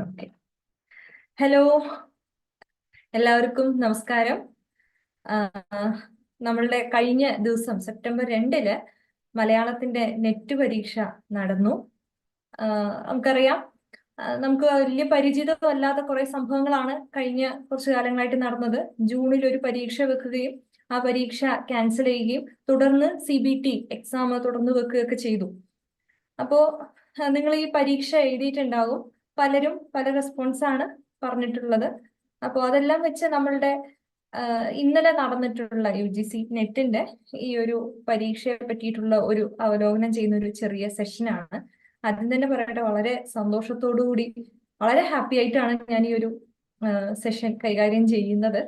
Okay hello എല്ലാവർക്കും നമസ്കാരം. നമ്മളുടെ കഴിഞ്ഞ ദിവസം സെപ്റ്റംബർ രണ്ടിൽ മലയാളത്തിന്റെ നെറ്റ് പരീക്ഷ നടന്നു. നമുക്കറിയാം. നമുക്ക് വലിയ പരിചിതമല്ലാത്ത കുറെ സംഭവങ്ങളാണ് കഴിഞ്ഞ കുറച്ചു കാലങ്ങളായിട്ട് നടന്നത്. ജൂണിൽ ഒരു പരീക്ഷ വെക്കുകയും ആ പരീക്ഷ ക്യാൻസൽ ചെയ്യുകയും തുടർന്ന് സി ബി ടി എക്സാം തുടർന്ന് വെക്കുകയൊക്കെ ചെയ്തു. അപ്പോ നിങ്ങൾ ഈ പരീക്ഷ എഴുതിയിട്ടുണ്ടാകും പലരും പല റെസ്പോൺസ് ആണ് പറഞ്ഞിട്ടുള്ളത്. അപ്പോൾ അതെല്ലാം വെച്ച് നമ്മളുടെ ഇന്നലെ നടന്നിട്ടുള്ള യു ജി സി നെറ്റിന്റെ ഈ ഒരു പരീക്ഷയെ പറ്റിയിട്ടുള്ള ഒരു അവലോകനം ചെയ്യുന്ന ഒരു ചെറിയ സെഷനാണ് ആദ്യം തന്നെ പറയട്ടെ വളരെ സന്തോഷത്തോടു കൂടി വളരെ ഹാപ്പി ആയിട്ടാണ് ഞാൻ ഈ ഒരു സെഷൻ കൈകാര്യം ചെയ്യുന്നത്.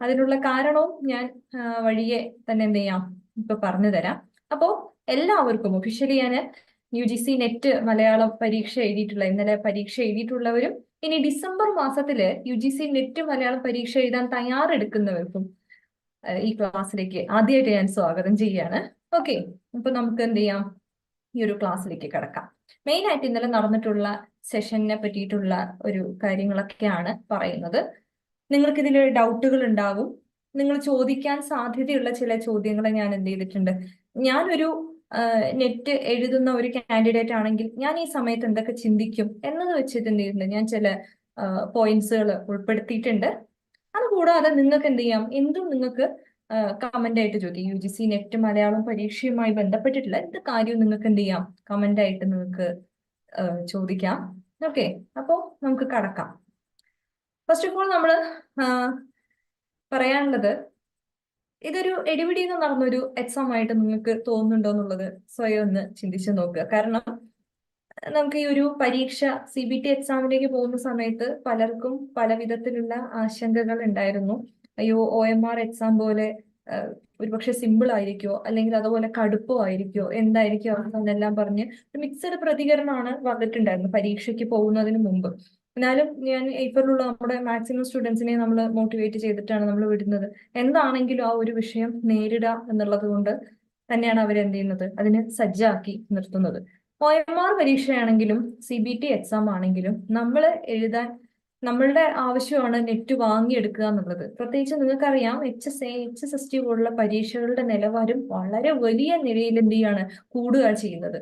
അതിനുള്ള കാരണവും ഞാൻ വഴിയെ തന്നെ എന്ത് ചെയ്യാം? ഇപ്പൊ പറഞ്ഞു തരാം അപ്പോ എല്ലാവർക്കും ഒഫീഷ്യലി ഞാൻ U G C net Malayalam പരീക്ഷ എഴുതിയിട്ടുള്ള ഇന്നലെ പരീക്ഷ എഴുതിയിട്ടുള്ളവരും ഇനി ഡിസംബർ മാസത്തിൽ U G C net Malayalam പരീക്ഷ എഴുതാൻ തയ്യാറെടുക്കുന്നവർക്കും ഈ ക്ലാസ്സിലേക്ക് ആദ്യമായിട്ട് ഞാൻ സ്വാഗതം ചെയ്യാണ് ഓക്കെ അപ്പൊ നമുക്ക് എന്ത് ചെയ്യാം? ഈ ഒരു ക്ലാസ്സിലേക്ക് കിടക്കാം. മെയിൻ ആയിട്ട് ഇന്നലെ നടന്നിട്ടുള്ള സെഷനെ പറ്റിയിട്ടുള്ള ഒരു കാര്യങ്ങളൊക്കെയാണ് പറയുന്നത്. നിങ്ങൾക്ക് ഇതിൽ ഡൗട്ടുകൾ ഉണ്ടാവും. നിങ്ങൾ ചോദിക്കാൻ സാധ്യതയുള്ള ചില ചോദ്യങ്ങൾ ഞാൻ എന്ത് ചെയ്തിട്ടുണ്ട്? ഞാനൊരു നെറ്റ് എഴുതുന്ന ഒരു കാൻഡിഡേറ്റ് ആണെങ്കിൽ ഞാൻ ഈ സമയത്ത് എന്തൊക്കെ ചിന്തിക്കും എന്നത് വെച്ചിട്ട് ഞാൻ ചില പോയിന്റ്സുകൾ ഉൾപ്പെടുത്തിയിട്ടുണ്ട്. അതുകൂടാതെ നിങ്ങൾക്ക് എന്ത് ചെയ്യാം? എന്തും നിങ്ങൾക്ക് കമന്റ് ആയിട്ട് ചോദിക്കും. U G C net Malayalam പരീക്ഷയുമായി ബന്ധപ്പെട്ടിട്ടുള്ള എന്ത് കാര്യവും നിങ്ങൾക്ക് എന്ത് ചെയ്യാം? കമന്റ് ആയിട്ട് നിങ്ങൾക്ക് ചോദിക്കാം. ഓക്കെ അപ്പോ നമുക്ക് കടക്കാം. ഫസ്റ്റ് ഓഫ് ഓൾ നമ്മൾ പറയാനുള്ളത് ഇതൊരു എടിപിടി എന്ന് നടന്നൊരു എക്സാം ആയിട്ട് നിങ്ങൾക്ക് തോന്നുന്നുണ്ടോ എന്നുള്ളത് സ്വയം ഒന്ന് ചിന്തിച്ചു നോക്കുക. കാരണം നമുക്ക് ഈ ഒരു പരീക്ഷ സി ബി ടി എക്സാമിലേക്ക് പോകുന്ന സമയത്ത് പലർക്കും പല വിധത്തിലുള്ള ആശങ്കകൾ ഉണ്ടായിരുന്നു. അയ്യോ ഒ എം ആർ എക്സാം പോലെ ഒരുപക്ഷെ സിമ്പിൾ ആയിരിക്കോ? അല്ലെങ്കിൽ അതുപോലെ കടുപ്പോ ആയിരിക്കോ? എന്തായിരിക്കും എന്നെല്ലാം പറഞ്ഞ് ഒരു മിക്സഡ് പ്രതികരണമാണ് വന്നിട്ടുണ്ടായിരുന്നു പരീക്ഷയ്ക്ക് പോകുന്നതിന് മുമ്പ്. എന്നാലും ഞാൻ ഏപ്രിലുള്ള നമ്മുടെ മാക്സിമം സ്റ്റുഡൻസിനെ നമ്മൾ മോട്ടിവേറ്റ് ചെയ്തിട്ടാണ് നമ്മൾ വിടുന്നത്. എന്താണെങ്കിലും ആ ഒരു വിഷയം നേരിടുക എന്നുള്ളത് കൊണ്ട് തന്നെയാണ് എന്ത് ചെയ്യുന്നത്? അതിനെ സജ്ജാക്കി നിർത്തുന്നത്. ഒ എം ആർ പരീക്ഷയാണെങ്കിലും സി ബി ടി എക്സാം ആണെങ്കിലും നമ്മൾ എഴുതാൻ നമ്മളുടെ ആവശ്യമാണ് നെറ്റ് വാങ്ങിയെടുക്കുക എന്നുള്ളത്. പ്രത്യേകിച്ച് നിങ്ങൾക്കറിയാം H S A H S S T പോലുള്ള പരീക്ഷകളുടെ നിലവാരം വളരെ വലിയ നിലയിൽ എന്ത് ചെയ്യാണ്? കൂടുക ചെയ്യുന്നത്.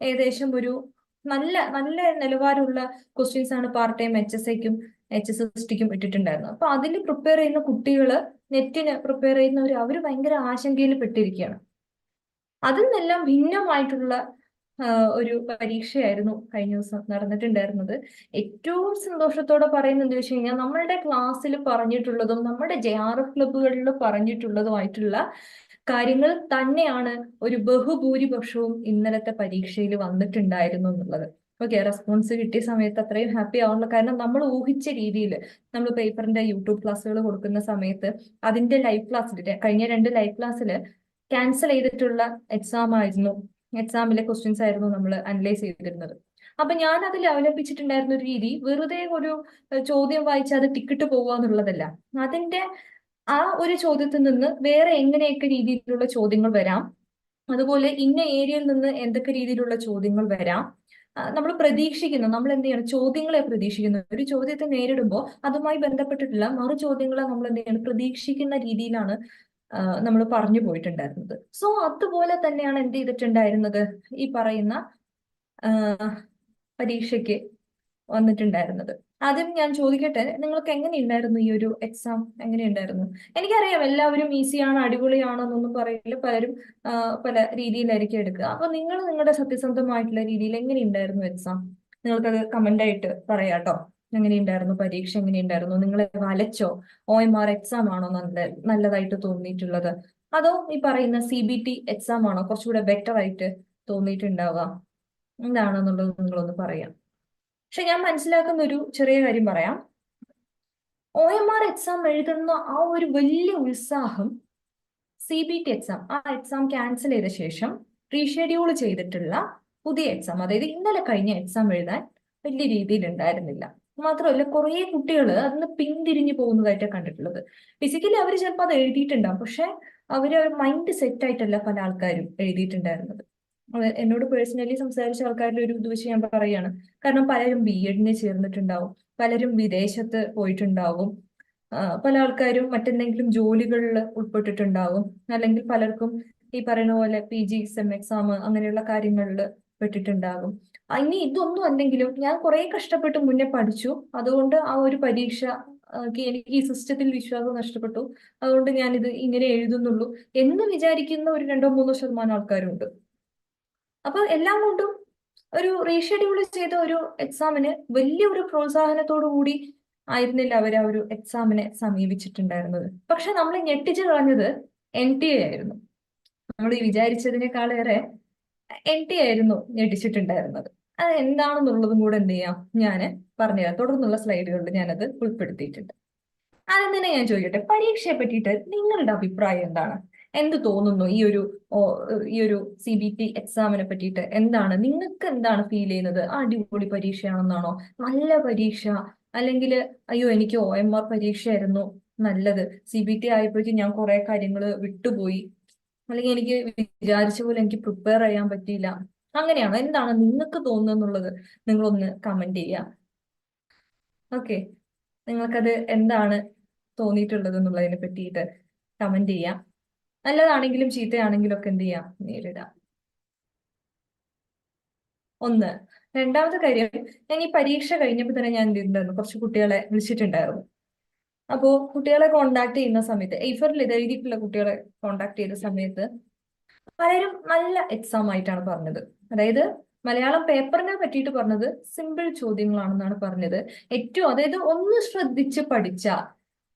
ഏകദേശം ഒരു നല്ല നല്ല നിലവാരമുള്ള ക്വസ്റ്റ്യൻസ് ആണ് പാർട്ട് ടൈം എച്ച് എസ് ഐക്കും എച്ച് എസ് എസ് ടിക്കും ഇട്ടിട്ടുണ്ടായിരുന്നു അപ്പൊ അതിൽ പ്രിപ്പയർ ചെയ്യുന്ന കുട്ടികൾ നെറ്റിന് പ്രിപ്പയർ ചെയ്യുന്നവർ അവർ ഭയങ്കര ആശങ്കയിൽ പെട്ടിരിക്കുകയാണ്. അതിൽ നിന്നെല്ലാം ഭിന്നമായിട്ടുള്ള ഒരു പരീക്ഷയായിരുന്നു കഴിഞ്ഞ ദിവസം നടന്നിട്ടുണ്ടായിരുന്നത്. ഏറ്റവും സന്തോഷത്തോടെ പറയുന്നത് എന്താ വെച്ച് കഴിഞ്ഞാൽ നമ്മളുടെ ക്ലാസ്സിൽ പറഞ്ഞിട്ടുള്ളതും നമ്മുടെ ജെ ആർ എഫ് ക്ലബുകളിൽ പറഞ്ഞിട്ടുള്ളതുമായിട്ടുള്ള കാര്യങ്ങൾ തന്നെയാണ് ഒരു ബഹുഭൂരിപക്ഷവും ഇന്നലത്തെ പരീക്ഷയിൽ വന്നിട്ടുണ്ടായിരുന്നു എന്നുള്ളത്. ഓക്കെ റെസ്പോൺസ് കിട്ടിയ സമയത്ത് അത്രയും ഹാപ്പി ആവുള്ളൂ കാരണം നമ്മൾ ഊഹിച്ച രീതിയിൽ നമ്മൾ പേപ്പറിന്റെ യൂട്യൂബ് ക്ലാസ്സുകൾ കൊടുക്കുന്ന സമയത്ത് അതിന്റെ ലൈവ് ക്ലാസ്സിൽ കഴിഞ്ഞ രണ്ട് ലൈവ് ക്ലാസ്സിൽ ക്യാൻസൽ ചെയ്തിട്ടുള്ള എക്സാം ആയിരുന്നു. എക്സാമിലെ ക്വസ്റ്റ്യൻസ് ആയിരുന്നു നമ്മൾ അനലൈസ് ചെയ്തിരുന്നത്. അപ്പൊ ഞാൻ അതിൽ അവലംബിച്ചിട്ടുണ്ടായിരുന്ന ഒരു രീതി വെറുതെ ഒരു ചോദ്യം വായിച്ച് അത് ടിക്കറ്റ് പോവുക എന്നുള്ളതല്ല. അതിന്റെ ആ ഒരു ചോദ്യത്തിൽ നിന്ന് വേറെ എങ്ങനെയൊക്കെ രീതിയിലുള്ള ചോദ്യങ്ങൾ വരാം? അതുപോലെ ഇന്ന ഏരിയയിൽ നിന്ന് എന്തൊക്കെ രീതിയിലുള്ള ചോദ്യങ്ങൾ വരാം? നമ്മൾ പ്രതീക്ഷിക്കുന്നു. നമ്മൾ എന്ത് ചെയ്യണം? ചോദ്യങ്ങളെ പ്രതീക്ഷിക്കുന്നു. ഒരു ചോദ്യത്തെ നേരിടുമ്പോൾ അതുമായി ബന്ധപ്പെട്ടിട്ടുള്ള മറു ചോദ്യങ്ങളെ നമ്മൾ എന്ത് ചെയ്യണം? പ്രതീക്ഷിക്കുന്ന രീതിയിലാണ് നമ്മൾ പറഞ്ഞു പോയിട്ടുണ്ടായിരുന്നത്. സോ അതുപോലെ തന്നെയാണ് എന്ത് ചെയ്തിട്ടുണ്ടായിരുന്നത്? ഈ പറയുന്ന പരീക്ഷയ്ക്ക് വന്നിട്ടുണ്ടായിരുന്നത്. ആദ്യം ഞാൻ ചോദിക്കട്ടെ നിങ്ങൾക്ക് എങ്ങനെ എങ്ങനെയുണ്ടായിരുന്നു ഈ ഒരു എക്സാം എങ്ങനെ എങ്ങനെയുണ്ടായിരുന്നു? എനിക്കറിയാം എല്ലാവരും ഈസിയാണ് അടിപൊളിയാണോ എന്നൊന്നും പറയില്ല. പലരും പല രീതിയിലായിരിക്കും എടുക്കുക. അപ്പൊ നിങ്ങൾ നിങ്ങളുടെ സത്യസന്ധമായിട്ടുള്ള രീതിയിൽ എങ്ങനെ എങ്ങനെയുണ്ടായിരുന്നു എക്സാം നിങ്ങൾക്കത് കമന്റ് ആയിട്ട് പറയാട്ടോ എങ്ങനെ എങ്ങനെയുണ്ടായിരുന്നു? പരീക്ഷ എങ്ങനെ എങ്ങനെയുണ്ടായിരുന്നു? നിങ്ങളെ വലച്ചോ? ഒ എം ആർ എക്സാം ആണോ നല്ല നല്ലതായിട്ട് തോന്നിയിട്ടുള്ളത്? അതോ ഈ പറയുന്ന സി ബി ടി എക്സാം ആണോ കുറച്ചുകൂടെ ബെറ്റർ ആയിട്ട് തോന്നിയിട്ടുണ്ടാവുക? എന്താണെന്നുള്ളത് നിങ്ങളൊന്ന് പറയാം. പക്ഷെ ഞാൻ മനസ്സിലാക്കുന്ന ഒരു ചെറിയ കാര്യം പറയാം. ഒ എം ആർ എക്സാം എഴുതുന്ന ആ ഒരു വലിയ ഉത്സാഹം സി ബി ടി എക്സാം ആ എക്സാം ക്യാൻസൽ ചെയ്ത ശേഷം റീഷെഡ്യൂൾ ചെയ്തിട്ടുള്ള പുതിയ എക്സാം അതായത് ഇന്നലെ കഴിഞ്ഞ എക്സാം എഴുതാൻ വലിയ രീതിയിൽ ഉണ്ടായിരുന്നില്ല. മാത്രമല്ല കുറേ കുട്ടികൾ അതിന് പിന്തിരിഞ്ഞു പോകുന്നതായിട്ട് കണ്ടിട്ടുള്ളത്. ഫിസിക്കലി അവർ ചിലപ്പോൾ അത് എഴുതിയിട്ടുണ്ടാകും പക്ഷെ അവർ മൈൻഡ് സെറ്റ് ആയിട്ടല്ല പല ആൾക്കാരും എഴുതിയിട്ടുണ്ടായിരുന്നത്. എന്നോട് പേഴ്സണലി സംസാരിച്ച ആൾക്കാരിൽ ഒരു ഇത് വെച്ച് ഞാൻ പറയുകയാണ് കാരണം പലരും ബി എഡിന് ചേർന്നിട്ടുണ്ടാവും പലരും വിദേശത്ത് പോയിട്ടുണ്ടാവും പല ആൾക്കാരും മറ്റെന്തെങ്കിലും ജോലികളിൽ ഉൾപ്പെട്ടിട്ടുണ്ടാവും അല്ലെങ്കിൽ പലർക്കും ഈ പറയുന്ന പോലെ പി ജി എക്സാം എക്സാം അങ്ങനെയുള്ള കാര്യങ്ങളിൽ പെട്ടിട്ടുണ്ടാകും. ഇനി ഇതൊന്നും അല്ലെങ്കിലും ഞാൻ കുറെ കഷ്ടപ്പെട്ട് മുന്നേ പഠിച്ചു. അതുകൊണ്ട് ആ ഒരു പരീക്ഷ എനിക്ക് ഈ സിസ്റ്റത്തിൽ വിശ്വാസം നഷ്ടപ്പെട്ടു. അതുകൊണ്ട് ഞാനിത് ഇങ്ങനെ എഴുതുന്നുള്ളൂ എന്ന് വിചാരിക്കുന്ന ഒരു രണ്ടോ മൂന്നോ ശതമാനം ആൾക്കാരുണ്ട്. അപ്പൊ എല്ലാം കൊണ്ടും ഒരു റീഷെഡ്യൂൾ ചെയ്ത ഒരു എക്സാമിന് വലിയ ഒരു പ്രോത്സാഹനത്തോടു കൂടി ആയിരുന്നില്ല അവർ ആ ഒരു എക്സാമിനെ സമീപിച്ചിട്ടുണ്ടായിരുന്നത്. പക്ഷെ നമ്മൾ ഞെട്ടിച്ചു കളഞ്ഞത് എൻ ടി എ ആയിരുന്നു. നമ്മൾ വിചാരിച്ചതിനേക്കാളേറെ എൻ ടി ആയിരുന്നു ഞെട്ടിച്ചിട്ടുണ്ടായിരുന്നത്. അത് എന്താണെന്നുള്ളതും കൂടെ എന്ത് ചെയ്യാം? ഞാൻ പറഞ്ഞുതരാം തുടർന്നുള്ള സ്ലൈഡുകളിൽ ഞാനത് ഉൾപ്പെടുത്തിയിട്ടുണ്ട്. തന്നെ ഞാൻ ചോദിക്കട്ടെ പരീക്ഷയെ പറ്റിയിട്ട് നിങ്ങളുടെ അഭിപ്രായം എന്താണ്? എന്ത് തോന്നുന്നു ഈ ഒരു ഈ ഒരു സി ബി ടി എക്സാമിനെ പറ്റിയിട്ട്? എന്താണ്? നിങ്ങൾക്ക് എന്താണ് ഫീൽ ചെയ്യുന്നത്? അടിപൊളി പരീക്ഷയാണെന്നാണോ? നല്ല പരീക്ഷ? അല്ലെങ്കിൽ അയ്യോ എനിക്ക് ഒ എം ആർ പരീക്ഷയായിരുന്നു നല്ലത്. സി ബി ടി ആയപ്പോഴേക്കും ഞാൻ കുറെ കാര്യങ്ങൾ വിട്ടുപോയി. അല്ലെങ്കിൽ എനിക്ക് വിചാരിച്ച പോലെ എനിക്ക് പ്രിപ്പയർ ചെയ്യാൻ പറ്റിയില്ല. അങ്ങനെയാണോ? എന്താണ് നിങ്ങൾക്ക് തോന്നുന്നുള്ളത് നിങ്ങളൊന്ന് കമന്റ് ചെയ്യാം ഓക്കെ നിങ്ങൾക്കത് എന്താണ് തോന്നിയിട്ടുള്ളത് എന്നുള്ളതിനെ പറ്റിയിട്ട് കമന്റ് ചെയ്യാം നല്ലതാണെങ്കിലും ചീത്തയാണെങ്കിലും ഒക്കെ എന്ത് ചെയ്യാം? നേരിടാം. ഒന്ന്. രണ്ടാമത്തെ കാര്യം ഞാൻ ഈ പരീക്ഷ കഴിഞ്ഞപ്പോൾ തന്നെ ഞാൻ എന്ത് ചെയ്തിട്ടുണ്ടായിരുന്നു കുറച്ച് കുട്ടികളെ വിളിച്ചിട്ടുണ്ടായിരുന്നു. അപ്പോൾ കുട്ടികളെ കോണ്ടാക്ട് ചെയ്യുന്ന സമയത്ത് എയ്ഫറിൽ ഇത് എഴുതിയിട്ടുള്ള കുട്ടികളെ കോണ്ടാക്ട് ചെയ്ത സമയത്ത് പലരും നല്ല എക്സാം ആയിട്ടാണ് പറഞ്ഞത്. അതായത് മലയാളം പേപ്പറിനെ പറ്റിയിട്ട് പറഞ്ഞത് സിമ്പിൾ ചോദ്യങ്ങളാണെന്നാണ് പറഞ്ഞത്. ഏറ്റവും അതായത് ഒന്ന് ശ്രദ്ധിച്ച് പഠിച്ചാൽ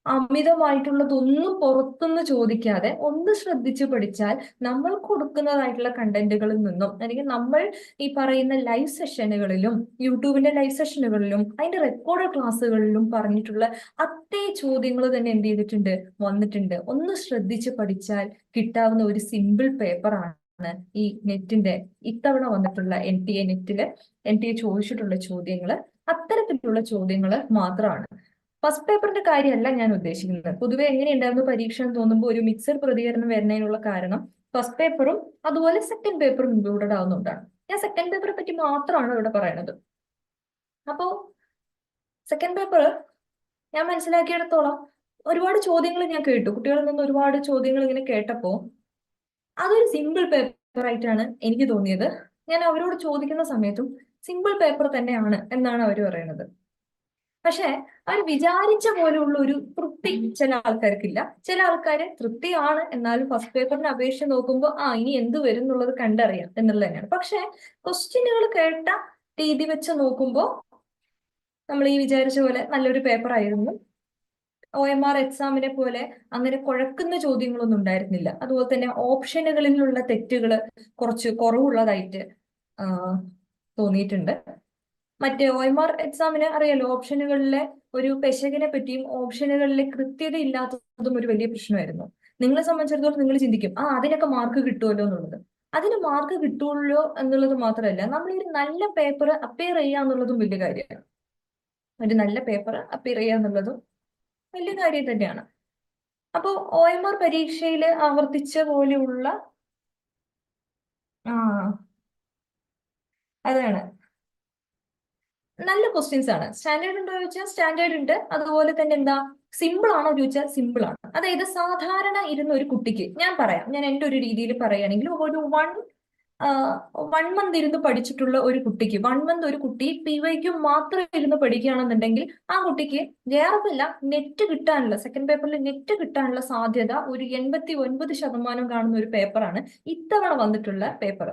അമിതമായിട്ടുള്ളതൊന്നും പുറത്തുനിന്ന് ചോദിക്കാതെ ഒന്ന് ശ്രദ്ധിച്ചു പഠിച്ചാൽ നമ്മൾ കൊടുക്കുന്നതായിട്ടുള്ള കണ്ടന്റുകളിൽ നിന്നും അല്ലെങ്കിൽ നമ്മൾ ഈ പറയുന്ന ലൈവ് സെഷനുകളിലും യൂട്യൂബിന്റെ ലൈവ് സെഷനുകളിലും അതിന്റെ റെക്കോർഡ് ക്ലാസ്സുകളിലും പറഞ്ഞിട്ടുള്ള അത്തേ ചോദ്യങ്ങൾ തന്നെ എന്ത് ചെയ്തിട്ടുണ്ട്? വന്നിട്ടുണ്ട്. ഒന്ന് ശ്രദ്ധിച്ച് പഠിച്ചാൽ കിട്ടാവുന്ന ഒരു സിമ്പിൾ പേപ്പറാണ് ഈ നെറ്റിന്റെ ഇത്തവണ വന്നിട്ടുള്ള എൻ ടി എ നെറ്റിൽ എൻ ടി എ ചോദിച്ചിട്ടുള്ള ചോദ്യങ്ങൾ അത്തരത്തിലുള്ള ചോദ്യങ്ങൾ മാത്രമാണ്. ഫസ്റ്റ് പേപ്പറിന്റെ കാര്യമല്ല ഞാൻ ഉദ്ദേശിക്കുന്നത്. പൊതുവെ എങ്ങനെയുണ്ടായിരുന്നു പരീക്ഷ എന്ന് തോന്നുമ്പോൾ ഒരു മിക്സഡ് പ്രതികരണം വരുന്നതിനുള്ള കാരണം ഫസ്റ്റ് പേപ്പറും അതുപോലെ സെക്കൻഡ് പേപ്പറും ഇൻക്ലൂഡഡ് ആവുന്നുണ്ടാണ് ഞാൻ സെക്കൻഡ് പേപ്പറെ പറ്റി മാത്രമാണ് ഇവിടെ പറയുന്നത് അപ്പോ സെക്കൻഡ് പേപ്പർ ഞാൻ മനസ്സിലാക്കിയിടത്തോളം ഒരുപാട് ചോദ്യങ്ങൾ ഞാൻ കേട്ടു. കുട്ടികളിൽ നിന്ന് ഒരുപാട് ചോദ്യങ്ങൾ ഇങ്ങനെ കേട്ടപ്പോ അതൊരു സിമ്പിൾ പേപ്പർ ആയിട്ടാണ് എനിക്ക് തോന്നിയത്. ഞാൻ അവരോട് ചോദിക്കുന്ന സമയത്തും സിമ്പിൾ പേപ്പർ തന്നെയാണ് എന്നാണ് അവർ പറയുന്നത് പക്ഷെ അവർ വിചാരിച്ച പോലെയുള്ള ഒരു തൃപ്തി ചില ആൾക്കാർക്കില്ല. ചില ആൾക്കാര് തൃപ്തിയാണ് എന്നാലും ഫസ്റ്റ് പേപ്പറിനെ അപേക്ഷിച്ച് നോക്കുമ്പോൾ ആ ഇനി എന്ത് വരും എന്നുള്ളത് കണ്ടറിയാം എന്നുള്ളത് തന്നെയാണ്. പക്ഷെ ക്വസ്റ്റ്യനുകൾ കേട്ട രീതി വെച്ച് നോക്കുമ്പോൾ നമ്മൾ ഈ വിചാരിച്ച പോലെ നല്ലൊരു പേപ്പർ ആയിരുന്നു. ഒ എം ആർ എക്സാമിനെ പോലെ അങ്ങനെ കുഴക്കുന്ന ചോദ്യങ്ങളൊന്നും ഉണ്ടായിരുന്നില്ല. അതുപോലെ തന്നെ ഓപ്ഷനുകളിലുള്ള തെറ്റുകൾ കുറച്ച് കുറവുള്ളതായിട്ട് തോന്നിയിട്ടുണ്ട്. മറ്റേ ഒ എം ആർ എക്സാമിന് അറിയാലോ ഓപ്ഷനുകളിലെ ഒരു പെശകിനെ പറ്റിയും ഓപ്ഷനുകളിലെ കൃത്യത ഇല്ലാത്തതും ഒരു വലിയ പ്രശ്നമായിരുന്നു. നിങ്ങളെ സംബന്ധിച്ചിടത്തോളം നിങ്ങൾ ചിന്തിക്കും ആ അതിനൊക്കെ മാർക്ക് കിട്ടുമല്ലോ എന്നുള്ളത്. അതിന് മാർക്ക് കിട്ടുമല്ലോ എന്നുള്ളത് മാത്രമല്ല നമ്മൾ ഒരു നല്ല പേപ്പർ അപ്പിയർ ചെയ്യുക എന്നുള്ളതും വലിയ കാര്യമാണ്. ഒരു നല്ല പേപ്പർ അപ്പിയർ ചെയ്യുക എന്നുള്ളതും വലിയ കാര്യം തന്നെയാണ്. അപ്പോൾ ഒ എം ആർ പരീക്ഷയിൽ ആവർത്തിച്ച പോലെയുള്ള ആ അതാണ്. നല്ല ക്വസ്റ്റ്യൻസ് ആണ്. സ്റ്റാൻഡേർഡ് ഉണ്ടോ ചോദിച്ചാൽ സ്റ്റാൻഡേർഡ് ഉണ്ട്. അതുപോലെ തന്നെ എന്താ? സിമ്പിൾ ആണോ ചോദിച്ചാൽ സിമ്പിൾ ആണ്. അതായത് സാധാരണ ഇരുന്ന ഒരു കുട്ടിക്ക് ഞാൻ പറയാം ഞാൻ എന്റെ ഒരു രീതിയിൽ പറയുകയാണെങ്കിൽ ഒരു വൺ വൺ മന്ത് ഇരുന്ന് പഠിച്ചിട്ടുള്ള ഒരു കുട്ടിക്ക് വൺ മന്ത് ഒരു കുട്ടി പി വൈക്ക് മാത്രം ഇരുന്ന് പഠിക്കുകയാണെന്നുണ്ടെങ്കിൽ ആ കുട്ടിക്ക് വേറെയില്ല നെറ്റ് കിട്ടാനുള്ള സെക്കൻഡ് പേപ്പറിൽ നെറ്റ് കിട്ടാനുള്ള സാധ്യത ഒരു എൺപത്തി ഒൻപത് ശതമാനം കാണുന്ന ഒരു പേപ്പറാണ് ഇത്തവണ വന്നിട്ടുള്ള പേപ്പർ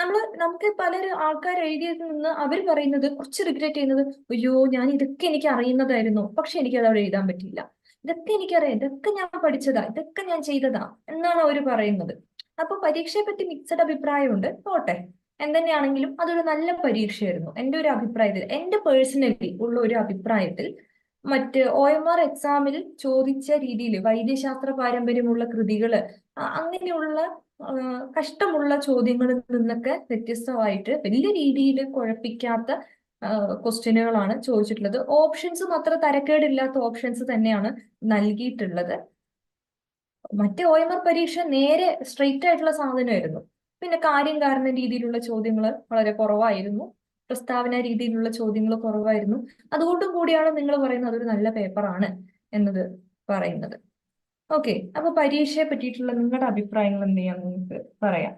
നമ്മൾ നമുക്ക് പല ആൾക്കാർ എഴുതിയതിൽ നിന്ന് അവർ പറയുന്നത് കുറച്ച് റിഗ്രറ്റ് ചെയ്യുന്നത് അയ്യോ ഞാൻ ഇതൊക്കെ എനിക്ക് അറിയുന്നതായിരുന്നു. പക്ഷെ എനിക്ക് അത് അവിടെ എഴുതാൻ പറ്റിയില്ല. ഇതൊക്കെ എനിക്കറിയാം. ഇതൊക്കെ ഞാൻ പഠിച്ചതാ. ഇതൊക്കെ ഞാൻ ചെയ്തതാ. എന്നാണ് അവർ പറയുന്നത്. അപ്പൊ പരീക്ഷയെ പറ്റി മിക്സഡ് അഭിപ്രായമുണ്ട്. പോട്ടെ. എന്തന്നെയാണെങ്കിലും അതൊരു നല്ല പരീക്ഷയായിരുന്നു. എന്റെ ഒരു അഭിപ്രായത്തിൽ എന്റെ പേഴ്സണലി ഉള്ള ഒരു അഭിപ്രായത്തിൽ മറ്റ് ഒ എം ആർ എക്സാമിൽ ചോദിച്ച രീതിയിൽ വൈദ്യശാസ്ത്ര പാരമ്പര്യമുള്ള കൃതികൾ അങ്ങനെയുള്ള കഷ്ടമുള്ള ചോദ്യങ്ങളിൽ നിന്നൊക്കെ വ്യത്യസ്തമായിട്ട് വലിയ രീതിയിൽ കുഴപ്പിക്കാത്ത ക്വസ്റ്റ്യനുകളാണ് ചോദിച്ചിട്ടുള്ളത്. ഓപ്ഷൻസും അത്ര തരക്കേടില്ലാത്ത ഓപ്ഷൻസ് തന്നെയാണ് നൽകിയിട്ടുള്ളത്. മറ്റേ ഒ എം ആർ പരീക്ഷ നേരെ സ്ട്രെയിറ്റ് ആയിട്ടുള്ള സാധനമായിരുന്നു. പിന്നെ കാര്യം കാരണ രീതിയിലുള്ള ചോദ്യങ്ങൾ വളരെ കുറവായിരുന്നു. പ്രസ്താവന രീതിയിലുള്ള ചോദ്യങ്ങൾ കുറവായിരുന്നു. അതുകൊണ്ടും കൂടിയാണ് നിങ്ങൾ പറയുന്നത് അതൊരു നല്ല പേപ്പറാണ് എന്നത് പറയുന്നത്. ഓക്കെ അപ്പൊ പരീക്ഷയെ പറ്റിയിട്ടുള്ള നിങ്ങളുടെ അഭിപ്രായങ്ങൾ എന്ത് ചെയ്യാം? നിങ്ങൾക്ക് പറയാം.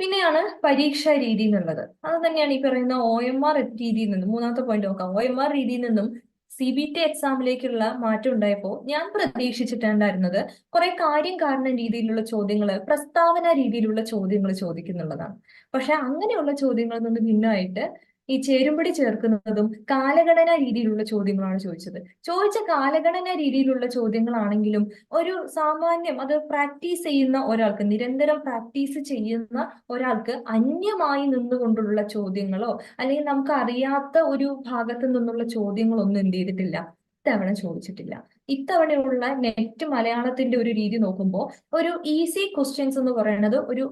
പിന്നെയാണ് പരീക്ഷാ രീതി എന്നുള്ളത്. അത് തന്നെയാണ് ഈ പറയുന്ന ഒ എം ആർ രീതിയിൽ നിന്നും മൂന്നാമത്തെ പോയിന്റ് നോക്കാം. ഒ എം ആർ രീതിയിൽ നിന്നും സി ബി ടി എക്സാമിലേക്കുള്ള മാറ്റം ഉണ്ടായപ്പോൾ ഞാൻ പ്രതീക്ഷിച്ചിട്ടുണ്ടായിരുന്നത് കുറെ കാര്യം കാരണം രീതിയിലുള്ള ചോദ്യങ്ങൾ പ്രസ്താവന രീതിയിലുള്ള ചോദ്യങ്ങൾ ചോദിക്കുന്നുള്ളതാണ്. പക്ഷെ അങ്ങനെയുള്ള ചോദ്യങ്ങളിൽ നിന്ന് ഭിന്നമായിട്ട് ഈ ചേരുംപടി ചേർക്കുന്നതും കാലഗണന രീതിയിലുള്ള ചോദ്യങ്ങളാണ് ചോദിച്ചത്. ചോദിച്ച കാലഗണന രീതിയിലുള്ള ചോദ്യങ്ങളാണെങ്കിലും ഒരു സാമാന്യം അത് പ്രാക്ടീസ് ചെയ്യുന്ന ഒരാൾക്ക് നിരന്തരം പ്രാക്ടീസ് ചെയ്യുന്ന ഒരാൾക്ക് അന്യമായി നിന്നുകൊണ്ടുള്ള ചോദ്യങ്ങളോ അല്ലെങ്കിൽ നമുക്ക് അറിയാത്ത ഒരു ഭാഗത്ത് നിന്നുള്ള ചോദ്യങ്ങളൊന്നും എന്ത് ചെയ്തിട്ടില്ല ഇത്തവണ ചോദിച്ചിട്ടില്ല. ഇത്തവണയുള്ള നെറ്റ് മലയാളത്തിന്റെ ഒരു രീതി നോക്കുമ്പോൾ ഒരു ഈസി ക്വസ്റ്റ്യൻസ് എന്ന് പറയുന്നത് ഒരു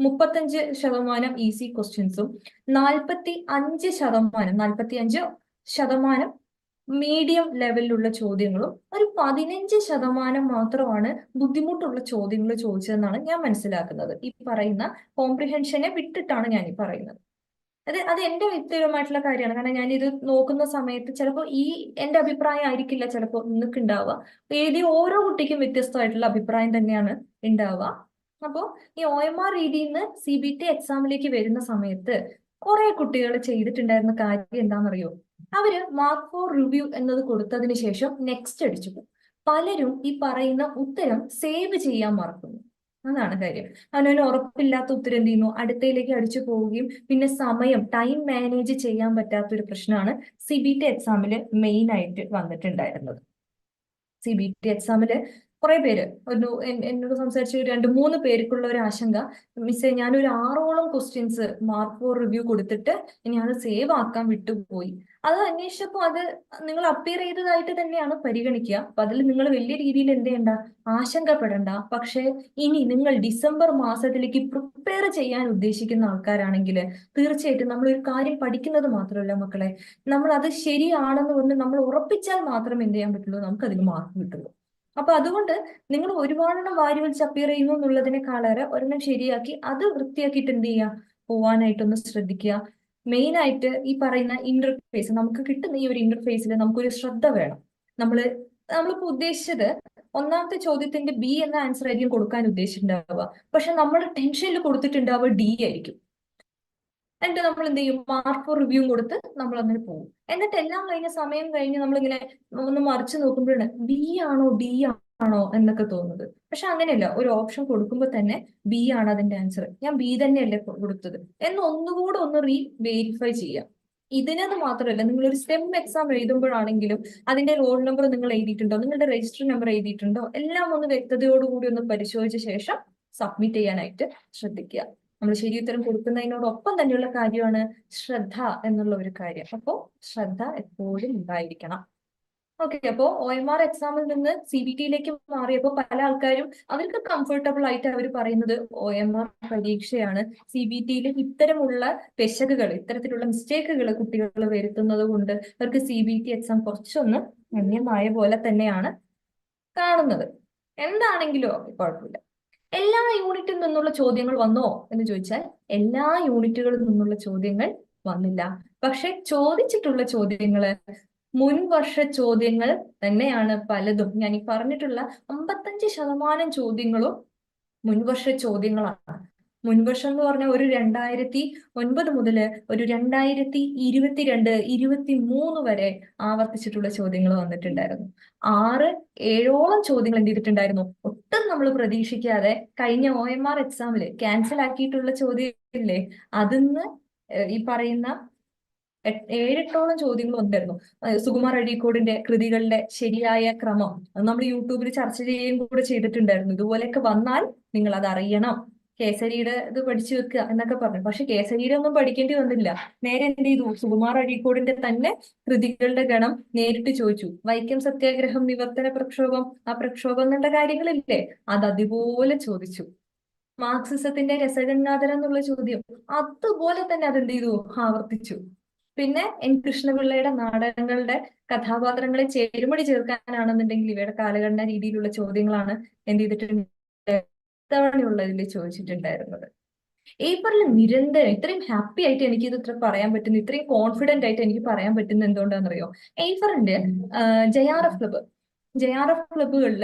മുപ്പത്തഞ്ച് ശതമാനം ഈസി ക്വസ്റ്റ്യൻസും നാൽപ്പത്തി അഞ്ച് ശതമാനം നാൽപ്പത്തി അഞ്ച് ശതമാനം മീഡിയം ലെവലിലുള്ള ചോദ്യങ്ങളും ഒരു പതിനഞ്ച് ശതമാനം മാത്രമാണ് ബുദ്ധിമുട്ടുള്ള ചോദ്യങ്ങൾ ചോദിച്ചതെന്നാണ് ഞാൻ മനസ്സിലാക്കുന്നത്. ഈ പറയുന്ന കോംപ്രിഹെൻഷനെ വിട്ടിട്ടാണ് ഞാൻ ഈ പറയുന്നത്. അത് അത് എന്റെ വ്യക്തിപരമായിട്ടുള്ള കാര്യമാണ്. കാരണം ഞാൻ ഇത് നോക്കുന്ന സമയത്ത് ചിലപ്പോൾ ഈ എന്റെ അഭിപ്രായം ആയിരിക്കില്ല ചിലപ്പോൾ നിങ്ങൾക്ക് ഉണ്ടാവുക ഓരോ കുട്ടിക്കും വ്യത്യസ്തമായിട്ടുള്ള അഭിപ്രായം തന്നെയാണ് ഉണ്ടാവുക. അപ്പോൾ ഈ ഒ എം ആർ രീതിയിൽ നിന്ന് സി ബി ടി എക്സാമിലേക്ക് വരുന്ന സമയത്ത് കുറെ കുട്ടികൾ ചെയ്തിട്ടുണ്ടായിരുന്ന കാര്യം എന്താണെന്നറിയോ അവർ മാർക്ക് ഫോർ റിവ്യൂ എന്നത് കൊടുത്തതിന് ശേഷം നെക്സ്റ്റ് അടിച്ചു പലരും ഈ പറയുന്ന ഉത്തരം സേവ് ചെയ്യാൻ മറക്കുന്നു. അതാണ് കാര്യം. അവനവന് ഉറപ്പില്ലാത്ത ഉത്തരം എന്ത് ചെയ്യുന്നു? അടുത്തയിലേക്ക് അടിച്ചു പോവുകയും പിന്നെ സമയം ടൈം മാനേജ് ചെയ്യാൻ പറ്റാത്ത ഒരു പ്രശ്നമാണ് സി ബി ടി എക്സാമിൽ മെയിൻ ആയിട്ട് വന്നിട്ടുണ്ടായിരുന്നത്. സി ബി ടി എക്സാമിൽ കുറെ പേര്. ഒരു എന്നോട് സംസാരിച്ച രണ്ട് മൂന്ന് പേർക്കുള്ള ഒരു ആശങ്ക. മിസ്സേ ഞാനൊരു ആറോളം ക്വസ്റ്റ്യൻസ് മാർക്ക് ഫോർ റിവ്യൂ കൊടുത്തിട്ട് ഇനി അത് സേവ് ആക്കാൻ വിട്ടുപോയി. അത് അന്വേഷിച്ചപ്പോൾ അത് നിങ്ങൾ അപ്പിയർ ചെയ്തതായിട്ട് തന്നെയാണ് പരിഗണിക്കുക. അപ്പൊ അതിൽ നിങ്ങൾ വലിയ രീതിയിൽ എന്ത് ചെയ്യണ്ട? ആശങ്കപ്പെടണ്ട. പക്ഷേ ഇനി നിങ്ങൾ ഡിസംബർ മാസത്തിലേക്ക് പ്രിപ്പയർ ചെയ്യാൻ ഉദ്ദേശിക്കുന്ന ആൾക്കാരാണെങ്കിൽ തീർച്ചയായിട്ടും നമ്മൾ ഒരു കാര്യം പഠിക്കുന്നത് മാത്രമല്ല മക്കളെ. നമ്മൾ അത് ശരിയാണെന്ന് പറഞ്ഞ് നമ്മൾ ഉറപ്പിച്ചാൽ മാത്രം എന്ത് ചെയ്യാൻ പറ്റുള്ളൂ? നമുക്ക് അതിന് മാർക്ക് കിട്ടുള്ളൂ. അപ്പൊ അതുകൊണ്ട് നിങ്ങൾ ഒരുപാടെണ്ണം വാരി വലിച്ച് അപ്പിയർ ചെയ്യുന്നു എന്നുള്ളതിനേക്കാളേറെ ഒരെണ്ണം ശരിയാക്കി അത് വൃത്തിയാക്കിയിട്ട് എന്ത് ചെയ്യുക? പോവാനായിട്ടൊന്ന് ശ്രദ്ധിക്കുക. മെയിൻ ആയിട്ട് ഈ പറയുന്ന ഇന്റർഫേസ് നമുക്ക് കിട്ടുന്ന ഈ ഒരു ഇന്റർഫേസിൽ നമുക്കൊരു ശ്രദ്ധ വേണം. നമ്മൾ നമ്മളിപ്പോ ഉദ്ദേശിച്ചത് ഒന്നാമത്തെ ചോദ്യത്തിന്റെ ബി എന്ന ആൻസർ ആയിരിക്കും കൊടുക്കാൻ ഉദ്ദേശിച്ചിട്ടുണ്ടാവുക. പക്ഷെ നമ്മൾ ടെൻഷനിൽ കൊടുത്തിട്ടുണ്ടാവുക ഡി ആയിരിക്കും. എന്നിട്ട് നമ്മൾ എന്ത് ചെയ്യും? മാർക്ക് റിവ്യൂ കൊടുത്ത് നമ്മൾ അങ്ങനെ പോകും. എന്നിട്ട് എല്ലാം കഴിഞ്ഞ സമയം കഴിഞ്ഞ് നമ്മളിങ്ങനെ ഒന്ന് മറിച്ച് നോക്കുമ്പോഴാണ് ബി ആണോ ഡി ആണോ എന്നൊക്കെ തോന്നുന്നത്. പക്ഷെ അങ്ങനെയല്ല. ഒരു ഓപ്ഷൻ കൊടുക്കുമ്പോൾ തന്നെ ബി ആണ് അതിന്റെ ആൻസർ ഞാൻ ബി തന്നെയല്ലേ കൊടുത്തത്. എന്ന് ഒന്നുകൂടെ ഒന്ന് റീ വെരിഫൈ ചെയ്യാം ഇതിനത് മാത്രമല്ല നിങ്ങൾ ഒരു സ്റ്റെം എക്സാം എഴുതുമ്പോഴാണെങ്കിലും അതിന്റെ റോൾ നമ്പർ നിങ്ങൾ എഴുതിയിട്ടുണ്ടോ? നിങ്ങളുടെ രജിസ്റ്റർ നമ്പർ എഴുതിയിട്ടുണ്ടോ? എല്ലാം ഒന്ന് വ്യക്തതയോടുകൂടി ഒന്ന് പരിശോധിച്ച ശേഷം സബ്മിറ്റ് ചെയ്യാനായിട്ട് ശ്രദ്ധിക്കുക. നമ്മൾ ശരി ഉത്തരം കൊടുക്കുന്നതിനോടൊപ്പം തന്നെയുള്ള കാര്യമാണ് ശ്രദ്ധ എന്നുള്ള ഒരു കാര്യം. അപ്പോൾ ശ്രദ്ധ എപ്പോഴും ഉണ്ടായിരിക്കണം. ഓക്കെ അപ്പോ ഒ എം ആർ എക്സാമിൽ നിന്ന് സി ബി ടിയിലേക്ക് മാറിയപ്പോൾ പല ആൾക്കാരും അവർക്ക് കംഫർട്ടബിൾ ആയിട്ട് അവർ പറയുന്നത് ഒ എം ആർ പരീക്ഷയാണ്. സി ബി ടിയിൽ ഇത്തരമുള്ള പെശകുകൾ ഇത്തരത്തിലുള്ള മിസ്റ്റേക്കുകൾ കുട്ടികൾ വരുത്തുന്നത് കൊണ്ട് അവർക്ക് സി ബി ടി എക്സാം കുറച്ചൊന്ന് അന്യമായ പോലെ തന്നെയാണ് കാണുന്നത്. എന്താണെങ്കിലും കുഴപ്പമില്ല. എല്ലാ യൂണിറ്റിൽ നിന്നുള്ള ചോദ്യങ്ങൾ വന്നോ എന്ന് ചോദിച്ചാൽ എല്ലാ യൂണിറ്റുകളിൽ നിന്നുള്ള ചോദ്യങ്ങൾ വന്നില്ല. പക്ഷെ ചോദിച്ചിട്ടുള്ള ചോദ്യങ്ങൾ മുൻവർഷ ചോദ്യങ്ങൾ തന്നെയാണ് പലതും. ഞാൻ ഈ പറഞ്ഞിട്ടുള്ള അമ്പത്തഞ്ച് ശതമാനം ചോദ്യങ്ങളും മുൻവർഷ ചോദ്യങ്ങളാണ്. മുൻവർഷം എന്ന് പറഞ്ഞാൽ ഒരു രണ്ടായിരത്തി ഒൻപത് മുതൽ ഒരു രണ്ടായിരത്തി ഇരുപത്തിരണ്ട് ഇരുപത്തി മൂന്ന് വരെ ആവർത്തിച്ചിട്ടുള്ള ചോദ്യങ്ങൾ വന്നിട്ടുണ്ടായിരുന്നു. ആറ് ഏഴോളം ചോദ്യങ്ങൾ എന്ത് ചെയ്തിട്ടുണ്ടായിരുന്നു? ഒട്ടും നമ്മൾ പ്രതീക്ഷിക്കാതെ കഴിഞ്ഞ ഒ എം ആർ എക്സാമിൽ ക്യാൻസൽ ആക്കിയിട്ടുള്ള ചോദ്യമില്ലേ അതിന്ന് ഈ പറയുന്ന ഏഴെട്ടോളം ചോദ്യങ്ങൾ ഉണ്ടായിരുന്നു സുകുമാർ അഴീക്കോടിന്റെ കൃതികളുടെ ശരിയായ ക്രമം അത് നമ്മൾ യൂട്യൂബിൽ ചർച്ച ചെയ്യുകയും കൂടെ ചെയ്തിട്ടുണ്ടായിരുന്നു. ഇതുപോലെയൊക്കെ വന്നാൽ നിങ്ങൾ അത് അറിയണം. കേസരിയുടെ ഇത് പഠിച്ചു വെക്കുക എന്നൊക്കെ പറഞ്ഞു. പക്ഷെ കേസരിയുടെ ഒന്നും പഠിക്കേണ്ടി വന്നില്ല. നേരെ എന്ത് ചെയ്തു? സുകുമാർ അഴീക്കോടിന്റെ തന്നെ കൃതികളുടെ ഗണം നേരിട്ട് ചോദിച്ചു. വൈക്കം സത്യാഗ്രഹം നിവർത്തന പ്രക്ഷോഭം ആ പ്രക്ഷോഭം എന്നുള്ള കാര്യങ്ങളില്ലേ? അത് അതുപോലെ ചോദിച്ചു. മാർക്സിസത്തിന്റെ രസഗംഗാധരം എന്നുള്ള ചോദ്യം. അതുപോലെ തന്നെ അതെന്ത് ചെയ്തു? ആവർത്തിച്ചു. പിന്നെ എൻ. കൃഷ്ണപിള്ളയുടെ നാടകങ്ങളുടെ കഥാപാത്രങ്ങളെ ചേരുമടി ചേർക്കാനാണെന്നുണ്ടെങ്കിൽ ഇവയുടെ കാലഘടന രീതിയിലുള്ള ചോദ്യങ്ങളാണ് എന്ത് ചെയ്തിട്ടുണ്ട്? ഇത്തവണയുള്ളതിൽ ചോദിച്ചിട്ടുണ്ടായിരുന്നത്. ഏപ്രിൽ നിരന്തരം ഇത്രയും ഹാപ്പി ആയിട്ട് എനിക്ക് ഇത് ഇത്ര പറയാൻ പറ്റുന്നു ഇത്രയും കോൺഫിഡന്റ് ആയിട്ട് എനിക്ക് പറയാൻ പറ്റുന്ന എന്തുകൊണ്ടാണെന്നറിയോ? ഏപ്രിലിന്റെ J R F club J R F ക്ലബുകളിൽ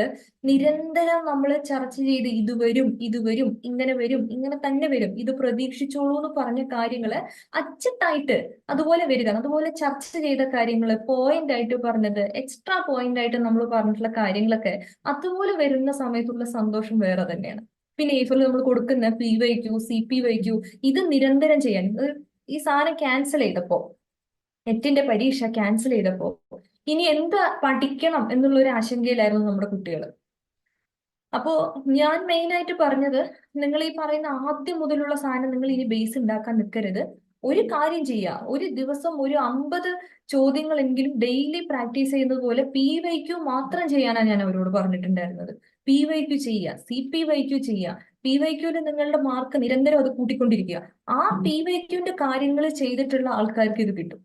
നിരന്തരം നമ്മൾ ചർച്ച ചെയ്ത് ഇത് വരും ഇത് വരും ഇങ്ങനെ വരും ഇങ്ങനെ തന്നെ വരും ഇത് പ്രതീക്ഷിച്ചോളൂ എന്ന് പറഞ്ഞ കാര്യങ്ങൾ അച്ചട്ടായിട്ട് അതുപോലെ വരിക അതുപോലെ ചർച്ച ചെയ്ത കാര്യങ്ങൾ പോയിന്റ് ആയിട്ട് പറഞ്ഞത് എക്സ്ട്രാ പോയിന്റ് ആയിട്ട് നമ്മൾ പറഞ്ഞിട്ടുള്ള കാര്യങ്ങളൊക്കെ അതുപോലെ വരുന്ന സമയത്തുള്ള സന്തോഷം വേറെ തന്നെയാണ്. പിന്നെ ഏഫിൽ നമ്മൾ കൊടുക്കുന്ന P Y Q C P Y Q ഇത് നിരന്തരം ചെയ്യാൻ ഈ സാധനം ക്യാൻസൽ ചെയ്തപ്പോ നെറ്റിന്റെ പരീക്ഷ ക്യാൻസൽ ചെയ്തപ്പോ ഇനി എന്ത് പഠിക്കണം എന്നുള്ള ഒരു ആശങ്കയിലായിരുന്നു നമ്മുടെ കുട്ടികൾ അപ്പോ ഞാൻ മെയിനായിട്ട് പറഞ്ഞത് നിങ്ങൾ ഈ പറയുന്ന ആദ്യം മുതലുള്ള സാധനം നിങ്ങൾ ഇനി ബേസ് ഉണ്ടാക്കാൻ നിൽക്കരുത് ഒരു കാര്യം ചെയ്യുക ഒരു ദിവസം ഒരു അമ്പത് ചോദ്യങ്ങളെങ്കിലും ഡെയിലി പ്രാക്ടീസ് ചെയ്യുന്നത് പോലെ പി വൈ ക്യു മാത്രം ചെയ്യാനാണ് ഞാൻ അവരോട് പറഞ്ഞിട്ടുണ്ടായിരുന്നത്. പി വൈ ക്യു ചെയ്യുക സി പി വൈ ക്യു ചെയ്യുക പി വൈ വൈക്യുവിൽ നിങ്ങളുടെ മാർക്ക് നിരന്തരം അത് കൂട്ടിക്കൊണ്ടിരിക്കുക. ആ പി വൈ വൈക്യുവിന്റെ കാര്യങ്ങൾ ചെയ്തിട്ടുള്ള ആൾക്കാർക്ക് ഇത് കിട്ടും.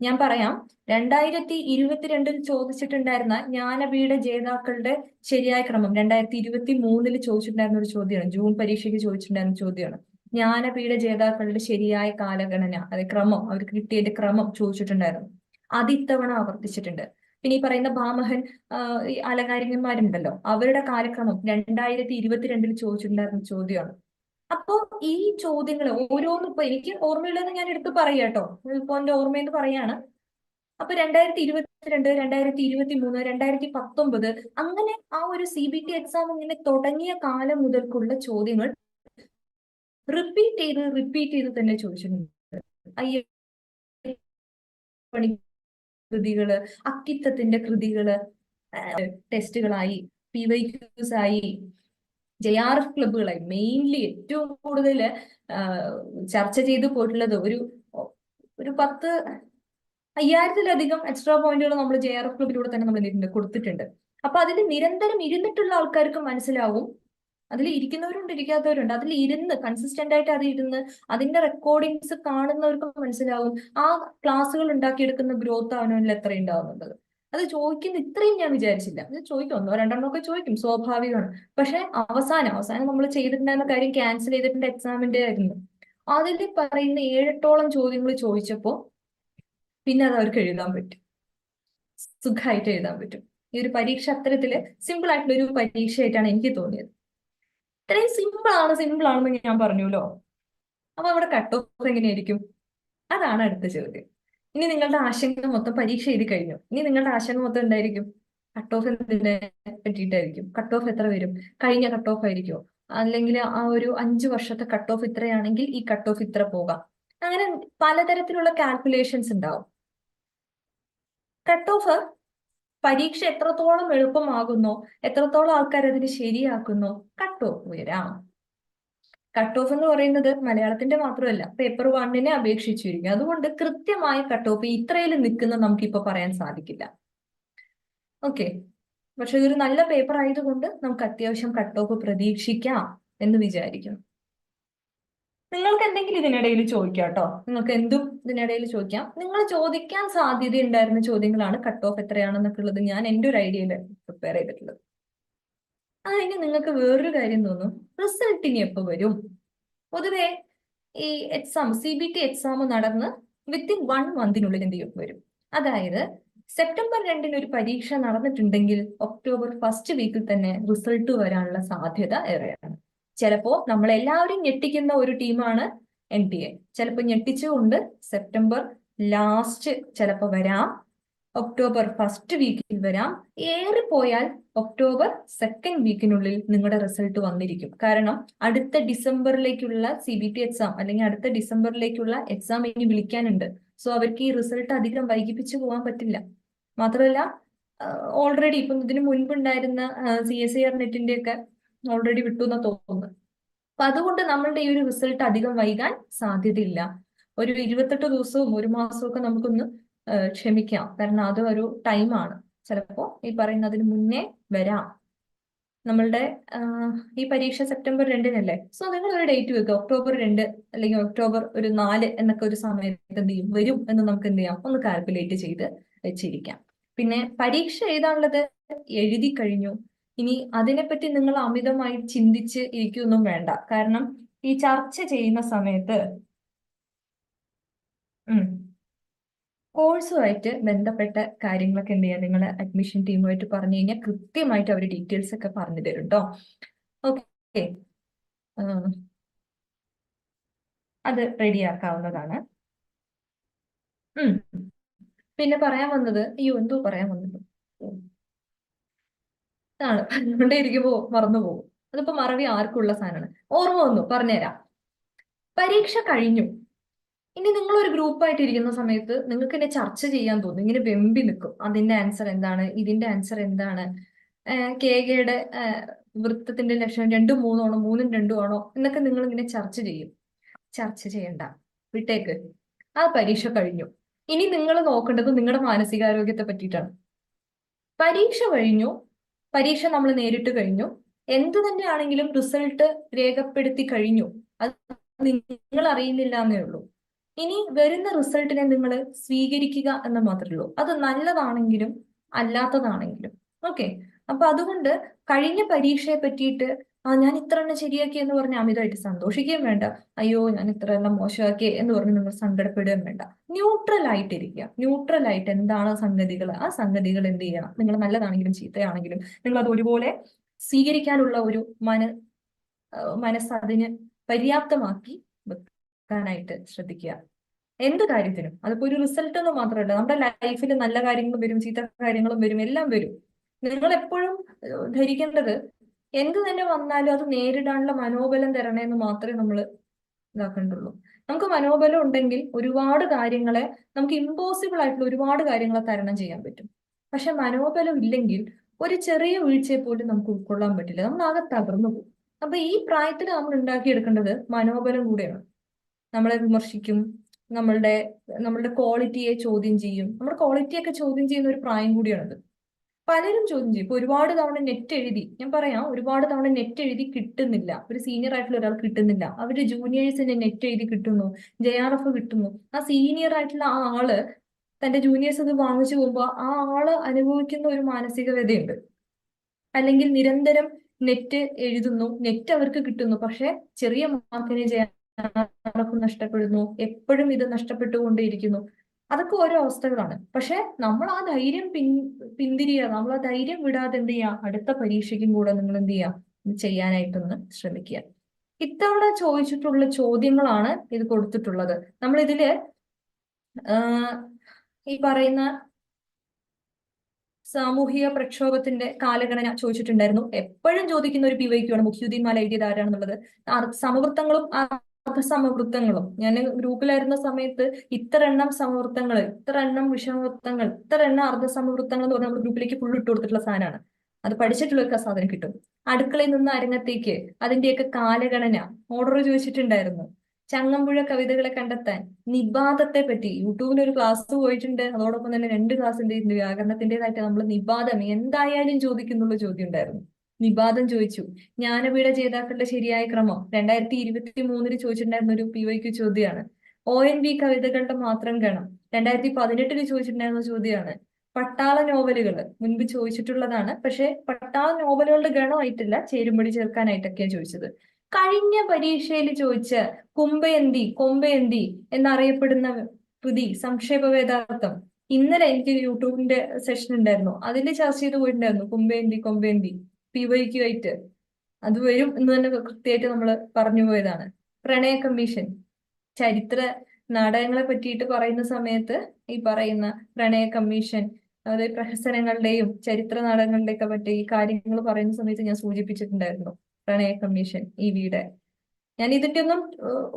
ഞാൻ പറയാം രണ്ടായിരത്തി ഇരുപത്തിരണ്ടിൽ ചോദിച്ചിട്ടുണ്ടായിരുന്ന ജ്ഞാനപീഠ ജേതാക്കളുടെ ശരിയായ ക്രമം രണ്ടായിരത്തി ഇരുപത്തി മൂന്നിൽ ചോദിച്ചിട്ടുണ്ടായിരുന്ന ഒരു ചോദ്യമാണ്. ജൂൺ പരീക്ഷയ്ക്ക് ചോദിച്ചിട്ടുണ്ടായിരുന്ന ചോദ്യമാണ്. ജ്ഞാനപീഠ ജേതാക്കളുടെ ശരിയായ കാലഗണന അതായത് ക്രമം അവർക്ക് കിട്ടിയതിന്റെ ക്രമം ചോദിച്ചിട്ടുണ്ടായിരുന്നു. അത് ഇത്തവണ ആവർത്തിച്ചിട്ടുണ്ട്. പിന്നെ ഈ പറയുന്ന ഭാമഹൻ ഈ അലങ്കാരികന്മാരുണ്ടല്ലോ അവരുടെ കാലക്രമം രണ്ടായിരത്തി ഇരുപത്തിരണ്ടിൽ ചോദിച്ചിട്ടുണ്ടായിരുന്ന ചോദ്യമാണ്. അപ്പോ ഈ ചോദ്യങ്ങൾ ഓരോന്നും ഇപ്പൊ എനിക്ക് ഓർമ്മയുള്ളതെന്ന് ഞാൻ എടുത്ത് പറയാട്ടോ ഇപ്പൊ എന്റെ ഓർമ്മയെന്ന് പറയാണ്. അപ്പൊ രണ്ടായിരത്തി ഇരുപത്തിരണ്ട് രണ്ടായിരത്തി ഇരുപത്തി മൂന്ന് രണ്ടായിരത്തി പത്തൊമ്പത് അങ്ങനെ ആ ഒരു സി ബി ടി എക്സാം ഇങ്ങനെ തുടങ്ങിയ കാലം മുതൽക്കുള്ള ചോദ്യങ്ങൾ റിപ്പീറ്റ് ചെയ്ത് റിപ്പീറ്റ് ചെയ്ത് തന്നെ ചോദിച്ചിട്ടുണ്ട്. അയ്യ കൃതികൾ അക്കിത്തത്തിന്റെ കൃതികൾ ടെസ്റ്റുകളായി പി വൈ ക്യൂസ് ആയി ജെ ആർ എഫ് ക്ലബുകളായി മെയിൻലി ഏറ്റവും കൂടുതൽ ചർച്ച ചെയ്തു പോയിട്ടുള്ളത് ഒരു ഒരു പത്ത് അയ്യായിരത്തിലധികം എക്സ്ട്രാ പോയിന്റുകൾ നമ്മൾ ജെ ആർ എഫ് ക്ലബിലൂടെ തന്നെ നമ്മൾ കൊടുത്തിട്ടുണ്ട്. അപ്പൊ അതിന് നിരന്തരം ഇരുന്നിട്ടുള്ള ആൾക്കാർക്ക് മനസ്സിലാവും അതിൽ ഇരിക്കുന്നവരുണ്ട് ഇരിക്കാത്തവരുണ്ട്. അതിൽ ഇരുന്ന് കൺസിസ്റ്റന്റ് ആയിട്ട് അത് ഇരുന്ന് അതിന്റെ റെക്കോർഡിങ്സ് കാണുന്നവർക്ക് മനസ്സിലാവും ആ ക്ലാസ്സുകൾ ഉണ്ടാക്കിയെടുക്കുന്ന ഗ്രോത്ത് അവനവനിൽ എത്ര ഉണ്ടാവുന്നുള്ളത്. അത് ചോദിക്കുന്ന ഇത്രയും ഞാൻ വിചാരിച്ചില്ല. അത് ചോദിക്കും ഒന്നോ രണ്ടെണ്ണോ ഒക്കെ ചോദിക്കും സ്വാഭാവികമാണ്. പക്ഷെ അവസാനം അവസാനം നമ്മൾ ചെയ്തിട്ടുണ്ടായിരുന്ന കാര്യം ക്യാൻസൽ ചെയ്തിട്ടുണ്ട് എക്സാമിന്റെ ആയിരുന്നു. അതിൽ പറയുന്ന ഏഴെട്ടോളം ചോദ്യങ്ങൾ ചോദിച്ചപ്പോ പിന്നെ അത് അവർക്ക് എഴുതാൻ പറ്റും. സുഖമായിട്ട് എഴുതാൻ പറ്റും. ഈ ഒരു പരീക്ഷ അത്തരത്തിൽ സിമ്പിൾ ആയിട്ടുള്ള ഒരു പരീക്ഷയായിട്ടാണ് എനിക്ക് തോന്നിയത്. ഇത്രയും സിമ്പിൾ ആണ് സിമ്പിൾ ആണെന്ന് ഞാൻ പറഞ്ഞുല്ലോ അപ്പൊ അവിടെ കട്ട് ഓഫ് എങ്ങനെയായിരിക്കും? അതാണ് അടുത്ത ചോദ്യം. ഇനി നിങ്ങളുടെ ആശങ്ക മൊത്തം പരീക്ഷ എഴുതി കഴിഞ്ഞു. ഇനി നിങ്ങളുടെ ആശങ്ക മൊത്തം എന്തായിരിക്കും? കട്ട് ഓഫ് എന്തിനെ പറ്റിയിട്ടായിരിക്കും? കട്ട് ഓഫ് എത്ര വരും? കഴിഞ്ഞ കട്ട് ഓഫ് ആയിരിക്കുമോ അല്ലെങ്കിൽ ആ ഒരു അഞ്ചു വർഷത്തെ കട്ട് ഓഫ് ഇത്രയാണെങ്കിൽ ഈ കട്ട് ഓഫ് ഇത്ര പോകാം. അങ്ങനെ പലതരത്തിലുള്ള കാൽക്കുലേഷൻസ് ഉണ്ടാവും. കട്ട് ഓഫ് പരീക്ഷ എത്രത്തോളം എളുപ്പമാകുന്നോ? എത്രത്തോളം ആൾക്കാർ അതിന് ശരിയാക്കുന്നു? കട്ട് ഓഫ് ഉയരാം. കട്ട് ഓഫ് എന്ന് പറയുന്നത് മലയാളത്തിന്റെ മാത്രമല്ല പേപ്പർ വണ്ണിനെ അപേക്ഷിച്ചിരിക്കും. അതുകൊണ്ട് കൃത്യമായ കട്ട് ഓഫ് ഇത്രയിൽ നിൽക്കുന്ന നമുക്കിപ്പോ പറയാൻ സാധിക്കില്ല. ഓക്കെ പക്ഷെ ഇതൊരു നല്ല പേപ്പർ ആയതുകൊണ്ട് നമുക്ക് അത്യാവശ്യം കട്ട് ഓഫ് പ്രതീക്ഷിക്കാം എന്ന് വിചാരിക്കുന്നു. നിങ്ങൾക്ക് എന്തെങ്കിലും ഇതിനിടയിൽ ചോദിക്കാം കേട്ടോ നിങ്ങൾക്ക് എന്തും ഇതിനിടയിൽ ചോദിക്കാം. നിങ്ങൾ ചോദിക്കാൻ സാധ്യത ഉണ്ടായിരുന്ന ചോദ്യങ്ങളാണ് കട്ട് ഓഫ് എത്രയാണെന്നൊക്കെ ഉള്ളത് ഞാൻ എന്റെ ഒരു ഐഡിയയിൽ പ്രിപ്പയർ ചെയ്തിട്ടുള്ളത്. അതിന് നിങ്ങൾക്ക് വേറൊരു കാര്യം തോന്നും. റിസൾട്ട് ഇനി എപ്പോ വരും? പൊതുവെ ഈ exam C B T exam നടന്ന് വിത്തിൻ വൺ മന്തിനുള്ളിൽ എന്ത് ചെയ്യും? വരും. അതായത് സെപ്റ്റംബർ രണ്ടിന് ഒരു പരീക്ഷ നടന്നിട്ടുണ്ടെങ്കിൽ ഒക്ടോബർ ഫസ്റ്റ് വീക്കിൽ തന്നെ റിസൾട്ട് വരാനുള്ള സാധ്യത ഏറെയാണ്. ചിലപ്പോ നമ്മളെല്ലാവരും ഞെട്ടിക്കുന്ന ഒരു ടീമാണ് എൻ ടി എ ചിലപ്പോൾ ഞെട്ടിച്ചുകൊണ്ട് സെപ്റ്റംബർ ലാസ്റ്റ് ചിലപ്പോൾ വരാം. ഒക്ടോബർ ഫസ്റ്റ് വീക്കിൽ വരാം. ഏറിപ്പോയാൽ ഒക്ടോബർ സെക്കൻഡ് വീക്കിനുള്ളിൽ നിങ്ങളുടെ റിസൾട്ട് വന്നിരിക്കും. കാരണം അടുത്ത ഡിസംബറിലേക്കുള്ള സി ബി ടി എക്സാം അല്ലെങ്കിൽ അടുത്ത ഡിസംബറിലേക്കുള്ള എക്സാം ഇനി വിളിക്കാനുണ്ട്. സോ അവർക്ക് ഈ റിസൾട്ട് അധികം വൈകിപ്പിച്ചു പോകാൻ പറ്റില്ല. മാത്രമല്ല ഓൾറെഡി ഇപ്പം ഇതിനു മുൻപുണ്ടായിരുന്ന സി എസ് ഐ ആർ നെറ്റിന്റെ ഒക്കെ ഓൾറെഡി വിട്ടു എന്നാ തോന്നുന്നു. അപ്പൊ അതുകൊണ്ട് നമ്മളുടെ ഈ ഒരു റിസൾട്ട് അധികം വൈകാൻ സാധ്യതയില്ല. ഒരു ഇരുപത്തെട്ട് ദിവസവും ഒരു മാസവും ഒക്കെ നമുക്കൊന്ന് ക്ഷമിക്കാം. കാരണം അത് ഒരു ടൈമാണ് ചിലപ്പോ ഈ പറയുന്നതിന് മുന്നേ വരാം. നമ്മളുടെ ഈ പരീക്ഷ സെപ്റ്റംബർ രണ്ടിനല്ലേ? സോ നിങ്ങൾ ഒരു ഡേറ്റ് വെക്കുക ഒക്ടോബർ രണ്ട് അല്ലെങ്കിൽ ഒക്ടോബർ ഒരു നാല് എന്നൊക്കെ ഒരു സമയത്ത് എന്ത് ചെയ്യും? വരും എന്ന് നമുക്ക് എന്ത് ചെയ്യാം? ഒന്ന് കാൽക്കുലേറ്റ് ചെയ്ത് വെച്ചിരിക്കാം. പിന്നെ പരീക്ഷ എഴുതാനുള്ളത് എഴുതി കഴിഞ്ഞു. ഇനി അതിനെപ്പറ്റി നിങ്ങൾ അമിതമായി ചിന്തിച്ച് ഇരിക്കുകയൊന്നും വേണ്ട. കാരണം ഈ ചർച്ച ചെയ്യുന്ന സമയത്ത് കോഴ്സുമായിട്ട് ബന്ധപ്പെട്ട കാര്യങ്ങളൊക്കെ എന്ത് ചെയ്യാം? നിങ്ങൾ അഡ്മിഷൻ ടീമുമായിട്ട് പറഞ്ഞു കഴിഞ്ഞാൽ കൃത്യമായിട്ട് അവർ ഡീറ്റെയിൽസ് ഒക്കെ പറഞ്ഞു തരും കേട്ടോ ഓക്കെ അത് റെഡിയാക്കാവുന്നതാണ് പിന്നെ പറയാൻ വന്നത് അയ്യോ എന്തോ പറയാൻ വന്നത്? ആണ്. പറഞ്ഞുകൊണ്ടേ ഇരിക്കുമ്പോ മറന്നു പോകും. അതിപ്പോ മറവി ആർക്കുള്ള സാധനമാണ്. ഓർമ്മ വന്നു പറഞ്ഞുതരാം. പരീക്ഷ കഴിഞ്ഞു. ഇനി നിങ്ങൾ ഒരു ഗ്രൂപ്പായിട്ട് ഇരിക്കുന്ന സമയത്ത് നിങ്ങൾക്ക് എന്നെ ചർച്ച ചെയ്യാൻ തോന്നും. ഇങ്ങനെ വെമ്പി നിൽക്കും. അതിന്റെ ആൻസർ എന്താണ്? ഇതിന്റെ ആൻസർ എന്താണ്? കെ കെയുടെ വൃത്തത്തിന്റെ ലക്ഷണം രണ്ടും മൂന്നും ആണോ മൂന്നും രണ്ടും ആണോ? എന്നൊക്കെ നിങ്ങൾ ഇങ്ങനെ ചർച്ച ചെയ്യും. ചർച്ച ചെയ്യണ്ട. വിട്ടേക്ക്. ആ പരീക്ഷ കഴിഞ്ഞു. ഇനി നിങ്ങൾ നോക്കേണ്ടത് നിങ്ങളുടെ മാനസികാരോഗ്യത്തെ പറ്റിയിട്ടാണ്. പരീക്ഷ കഴിഞ്ഞു. പരീക്ഷ നമ്മൾ നേരിട്ട് കഴിഞ്ഞു. എന്ത് തന്നെയാണെങ്കിലും റിസൾട്ട് രേഖപ്പെടുത്തി കഴിഞ്ഞു. അത് നിങ്ങൾ അറിയുന്നില്ല എന്നേ ഉള്ളൂ. ഇനി വരുന്ന റിസൾട്ടിനെ നിങ്ങൾ സ്വീകരിക്കുക എന്ന് മാത്രമേ ഉള്ളൂ. അത് നല്ലതാണെങ്കിലും അല്ലാത്തതാണെങ്കിലും. ഓക്കെ. അപ്പൊ അതുകൊണ്ട് കഴിഞ്ഞ പരീക്ഷയെ പറ്റിയിട്ട് ആ ഞാൻ ഇത്ര എണ്ണം ശരിയാക്കി എന്ന് പറഞ്ഞ് അമിതമായിട്ട് സന്തോഷിക്കുകയും വേണ്ട. അയ്യോ ഞാൻ ഇത്ര എല്ലാം മോശമാക്കി എന്ന് പറഞ്ഞ് നിങ്ങൾ സങ്കടപ്പെടുകയും വേണ്ട. ന്യൂട്രൽ ആയിട്ടിരിക്കുക. ന്യൂട്രൽ ആയിട്ട് എന്താണ് സംഗതികൾ? ആ സംഗതികൾ എന്ത് ചെയ്യണം? നിങ്ങൾ നല്ലതാണെങ്കിലും ചീത്തയാണെങ്കിലും നിങ്ങൾ അത് ഒരുപോലെ സ്വീകരിക്കാനുള്ള ഒരു മന മനസ്സ് അതിന് പര്യാപ്തമാക്കി വെക്കാനായിട്ട് ശ്രദ്ധിക്കുക. എന്ത് കാര്യത്തിനും. അതിപ്പോ ഒരു റിസൾട്ട് ഒന്നും മാത്രമല്ല നമ്മുടെ ലൈഫിൽ നല്ല കാര്യങ്ങളും വരും ചീത്ത കാര്യങ്ങളും വരും എല്ലാം വരും. നിങ്ങൾ എപ്പോഴും ധരിക്കേണ്ടത് എന്ത് തന്നെ വന്നാലും അത് നേരിടാനുള്ള മനോബലം തരണേന്ന് മാത്രമേ നമ്മൾ ഇതാക്കേണ്ടുള്ളൂ. നമുക്ക് മനോബലം ഉണ്ടെങ്കിൽ ഒരുപാട് കാര്യങ്ങളെ നമുക്ക് ഇമ്പോസിബിൾ ആയിട്ടുള്ള ഒരുപാട് കാര്യങ്ങളെ തരണം ചെയ്യാൻ പറ്റും. പക്ഷെ മനോബലം ഇല്ലെങ്കിൽ ഒരു ചെറിയ വീഴ്ചയെ പോലും നമുക്ക് ഉൾക്കൊള്ളാൻ പറ്റില്ല. നമ്മൾ ആകെ തകർന്നു പോകും. അപ്പൊ ഈ പ്രായത്തിൽ നമ്മൾ ഉണ്ടാക്കിയെടുക്കേണ്ടത് മനോബലം കൂടെയാണ്. നമ്മളെ വിമർശിക്കും നമ്മളുടെ നമ്മളുടെ ക്വാളിറ്റിയെ ചോദ്യം ചെയ്യും. നമ്മുടെ ക്വാളിറ്റിയൊക്കെ ചോദ്യം ചെയ്യുന്ന ഒരു പ്രായം കൂടിയാണത്. പലരും ചോദ്യം ചെയ്യും. ഇപ്പൊ ഒരുപാട് തവണ നെറ്റ് എഴുതി. ഞാൻ പറയാം ഒരുപാട് തവണ നെറ്റ് എഴുതി കിട്ടുന്നില്ല. ഒരു സീനിയർ ആയിട്ടുള്ള ഒരാൾ കിട്ടുന്നില്ല. അവർ ജൂനിയേഴ്സിന്റെ നെറ്റ് എഴുതി കിട്ടുന്നു. ജെ ആർ എഫ് കിട്ടുന്നു. ആ സീനിയർ ആയിട്ടുള്ള ആ ആൾ തന്റെ ജൂനിയേഴ്സ് അത് വാങ്ങിച്ചു പോകുമ്പോൾ ആ ആൾ അനുഭവിക്കുന്ന ഒരു മാനസിക വ്യതയുണ്ട് അല്ലെങ്കിൽ നിരന്തരം നെറ്റ് എഴുതുന്നു. നെറ്റ് അവർക്ക് കിട്ടുന്നു. പക്ഷെ ചെറിയ മാർക്കിന് ജെ ആർ എഫ് നഷ്ടപ്പെടുന്നു. എപ്പോഴും ഇത് നഷ്ടപ്പെട്ടുകൊണ്ടേയിരിക്കുന്നു. അതൊക്കെ ഓരോ അവസ്ഥകളാണ്. പക്ഷെ നമ്മൾ ആ ധൈര്യം പിൻ പിന്തിരിയുക നമ്മൾ ആ ധൈര്യം വിടാതെ എന്ത് ചെയ്യുക അടുത്ത പരീക്ഷയ്ക്കും കൂടെ നിങ്ങൾ എന്ത് ചെയ്യുക ചെയ്യാനായിട്ടൊന്ന് ശ്രമിക്കുക. ഇത്തവണ ചോദിച്ചിട്ടുള്ള ചോദ്യങ്ങളാണ് ഇത് കൊടുത്തിട്ടുള്ളത്. നമ്മൾ ഇതിൽ ഈ പറയുന്ന സാമൂഹിക പ്രക്ഷോഭത്തിന്റെ കാലഗണന ചോദിച്ചിട്ടുണ്ടായിരുന്നു. എപ്പോഴും ചോദിക്കുന്ന ഒരു പി വൈക്കാണ് മുഖ്യുദ്ദീൻ മാല എഴുതിയത് ആരാണെന്നുള്ളത്. സമവൃത്തങ്ങളും സമവൃത്തങ്ങളും. ഞാൻ ഗ്രൂപ്പിലായിരുന്ന സമയത്ത് ഇത്ര എണ്ണം സമവൃത്തങ്ങൾ ഇത്ര എണ്ണം വിഷമവൃത്തങ്ങൾ ഇത്ര എണ്ണം അർദ്ധ സമവൃത്തങ്ങൾ എന്ന് പറഞ്ഞാൽ നമ്മൾ ഗ്രൂപ്പിലേക്ക് ഫുൾ ഇട്ട് കൊടുത്തിട്ടുള്ള സാധനമാണ് അത് പഠിച്ചിട്ടുള്ളവർക്ക് ആ സാധനം കിട്ടും. അടുക്കളയിൽ നിന്ന് അരങ്ങത്തേക്ക് അതിന്റെയൊക്കെ കാലഗണന ഓർഡർ ചോദിച്ചിട്ടുണ്ടായിരുന്നു. ചങ്ങമ്പുഴ കവിതകളെ കണ്ടെത്താൻ നിബാധത്തെ പറ്റി. യൂട്യൂബിൽ ഒരു ക്ലാസ് പോയിട്ടുണ്ട്. അതോടൊപ്പം തന്നെ രണ്ട് ക്ലാസ്സിന്റെ വ്യാകരണത്തിന്റെതായിട്ട് നമ്മൾ നിബാധം എന്തായാലും ചോദിക്കുന്നുള്ള ചോദ്യം ഉണ്ടായിരുന്നു. വിവാദം ചോദിച്ചു. ജ്ഞാനപീഠ ജേതാക്കളുടെ ശരിയായ ക്രമം രണ്ടായിരത്തി ഇരുപത്തി മൂന്നിൽ ചോദിച്ചിട്ടുണ്ടായിരുന്ന ഒരു പി വൈക്ക് ചോദ്യമാണ്. ഒ എൻ വി കവിതകളുടെ മാത്രം ഗണം രണ്ടായിരത്തി പതിനെട്ടിൽ ചോദിച്ചിട്ടുണ്ടായിരുന്ന ചോദ്യമാണ്. പട്ടാള നോവലുകൾ മുൻപ് ചോദിച്ചിട്ടുള്ളതാണ്. പക്ഷെ പട്ടാള നോവലുകളുടെ ഗണമായിട്ടില്ല ചേരുമ്പടി ചേർക്കാനായിട്ടൊക്കെയാണ് ചോദിച്ചത്. കഴിഞ്ഞ പരീക്ഷയിൽ ചോദിച്ച കുമ്പയന്തി കൊമ്പയന്തി എന്നറിയപ്പെടുന്ന കൃതി സംക്ഷേപ വേദാർത്ഥം ഇന്നലെ എനിക്ക് യൂട്യൂബിന്റെ സെഷൻ ഉണ്ടായിരുന്നു. അതിൽ ചർച്ച ചെയ്ത് പോയിട്ടുണ്ടായിരുന്നു. കുമ്പയന്തി കൊമ്പയന്തി. പി വൈക്ക് ആയിട്ട് അത് വരും എന്ന് തന്നെ കൃത്യമായിട്ട് നമ്മൾ പറഞ്ഞു പോയതാണ്. പ്രണയ കമ്മീഷൻ. ചരിത്ര നാടകങ്ങളെ പറ്റിയിട്ട് പറയുന്ന സമയത്ത് ഈ പറയുന്ന പ്രണയ കമ്മീഷൻ അതായത് പ്രഹസനങ്ങളുടെയും ചരിത്ര നാടകങ്ങളുടെയൊക്കെ പറ്റി ഈ കാര്യങ്ങൾ പറയുന്ന സമയത്ത് ഞാൻ സൂചിപ്പിച്ചിട്ടുണ്ടായിരുന്നു പ്രണയ കമ്മീഷൻ ഈ വിയുടെ ഞാൻ ഇതിന്റെ ഒന്നും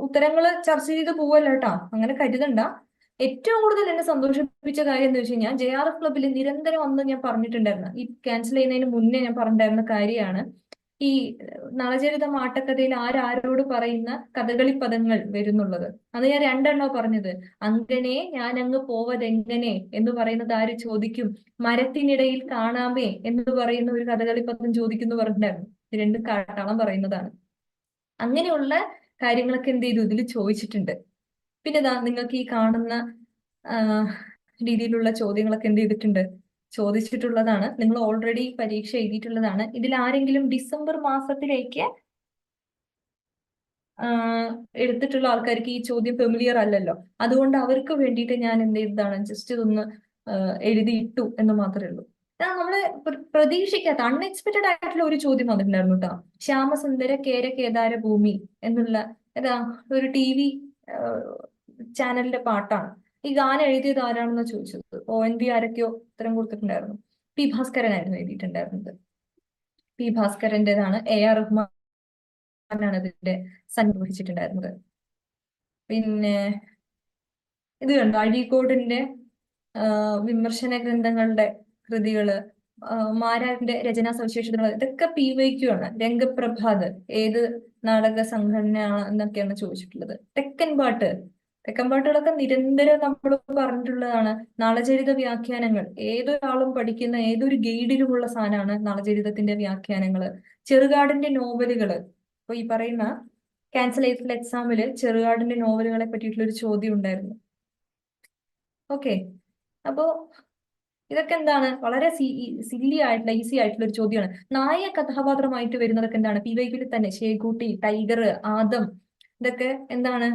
ഉത്തരങ്ങൾ ചർച്ച ചെയ്ത് പോവല്ലോട്ടാ അങ്ങനെ കരുതണ്ട. ഏറ്റവും കൂടുതൽ എന്നെ സന്തോഷിപ്പിച്ച കാര്യം എന്ന് വെച്ച് കഴിഞ്ഞാൽ ജെ ആർ എഫ് ക്ലബിൽ നിരന്തരം അന്ന് ഞാൻ പറഞ്ഞിട്ടുണ്ടായിരുന്നു. ഈ ക്യാൻസൽ ചെയ്യുന്നതിന് മുന്നേ ഞാൻ പറഞ്ഞിട്ടുണ്ടായിരുന്ന കാര്യമാണ്. ഈ നളചരിത മാട്ടക്കഥയിൽ ആരാരോട് പറയുന്ന കഥകളി പദങ്ങൾ വരുന്നുള്ളത്. അത് ഞാൻ രണ്ടെണ്ണോ പറഞ്ഞത്. അങ്ങനെ ഞാൻ അങ്ങ് പോവതെങ്ങനെ? എന്ന് പറയുന്നത് ആര് ചോദിക്കും? മരത്തിനിടയിൽ കാണാമേ എന്ന് പറയുന്ന ഒരു കഥകളി പദം ചോദിക്കുന്നു പറഞ്ഞിട്ടുണ്ടായിരുന്നു. രണ്ടും കാട്ടാളം പറയുന്നതാണ്. അങ്ങനെയുള്ള കാര്യങ്ങളൊക്കെ എന്ത് ചെയ്തു? ഇതിൽ ചോദിച്ചിട്ടുണ്ട്. പിന്നെ ഇതാ നിങ്ങൾക്ക് ഈ കാണുന്ന രീതിയിലുള്ള ചോദ്യങ്ങളൊക്കെ എന്ത് ചെയ്തിട്ടുണ്ട്? ചോദിച്ചിട്ടുള്ളതാണ്. നിങ്ങൾ ഓൾറെഡി പരീക്ഷ എഴുതിയിട്ടുള്ളതാണ്. ഇതിൽ ആരെങ്കിലും ഡിസംബർ മാസത്തിലേക്ക് എടുത്തിട്ടുള്ള ആൾക്കാർക്ക് ഈ ചോദ്യം ഫെമിലിയർ അല്ലല്ലോ. അതുകൊണ്ട് അവർക്ക് വേണ്ടിയിട്ട് ഞാൻ എന്ത് ചെയ്തതാണ്? ജസ്റ്റ് ഇതൊന്ന് എഴുതിയിട്ടു എന്ന് മാത്രമേ ഉള്ളൂ. നമ്മൾ പ്ര- പ്രതീക്ഷിക്കാത്ത അൺഎക്സ്പെക്ടഡ് ആയിട്ടുള്ള ഒരു ചോദ്യം വന്നിട്ടുണ്ടായിരുന്നു കേട്ടോ ശ്യാമസുന്ദര കേര കേദാര ഭൂമി എന്നുള്ള ഏതാ ഒരു ടി വി ചാനലിന്റെ പാട്ടാണ്. ഈ ഗാനം എഴുതിയത് ആരാണെന്ന് ചോദിച്ചത്? ഒ എൻ വി ആരൊക്കെയോ ഉത്തരം കൊടുത്തിട്ടുണ്ടായിരുന്നു. പി ഭാസ്കരനായിരുന്നു എഴുതിയിട്ടുണ്ടായിരുന്നത്. പി ഭാസ്കരന്റേതാണ് എ ആർ റഹ്മാനാണ് ഇതിന്റെ സംഗീതം പിന്നെ ഇത് കണ്ടു? അഴീക്കോടിന്റെ വിമർശന ഗ്രന്ഥങ്ങളുടെ കൃതികൾ മാരാറിന്റെ രചനാ സവിശേഷതകൾ ഇതൊക്കെ പി വൈക്യു ആണ്. രംഗപ്രഭാത് ഏത് നാടക സംഘടനയാണ് എന്നൊക്കെയാണ് ചോദിച്ചിട്ടുള്ളത്. തെക്കൻ പാട്ട് തെക്കൻ പാട്ടുകളൊക്കെ നിരന്തരം നമ്മൾ പറഞ്ഞിട്ടുള്ളതാണ് നളചരിത വ്യാഖ്യാനങ്ങൾ. ഏതൊരാളും പഠിക്കുന്ന ഏതൊരു ഗൈഡിലുമുള്ള സാധനമാണ് നളചരിതത്തിന്റെ വ്യാഖ്യാനങ്ങൾ ചെറുകാടിന്റെ നോവലുകൾ. ഇപ്പൊ ഈ പറയുന്ന ക്യാൻസൽ ചെയ്തിട്ടുള്ള എക്സാമിൽ ചെറുകാടിന്റെ നോവലുകളെ പറ്റിയിട്ടുള്ള ഒരു ചോദ്യം ഉണ്ടായിരുന്നു. ഓക്കെ. അപ്പോ ഇതൊക്കെ എന്താണ്? വളരെ സില്ലി ആയിട്ടുള്ള ഈസി ആയിട്ടുള്ള ഒരു ചോദ്യമാണ്. നായ കഥാപാത്രമായിട്ട് വരുന്നതൊക്കെ എന്താണ്? പി വൈക്കിൽ തന്നെ. ഷേഖൂട്ടി ടൈഗർ ആദം. ഇതൊക്കെ എന്താണ്?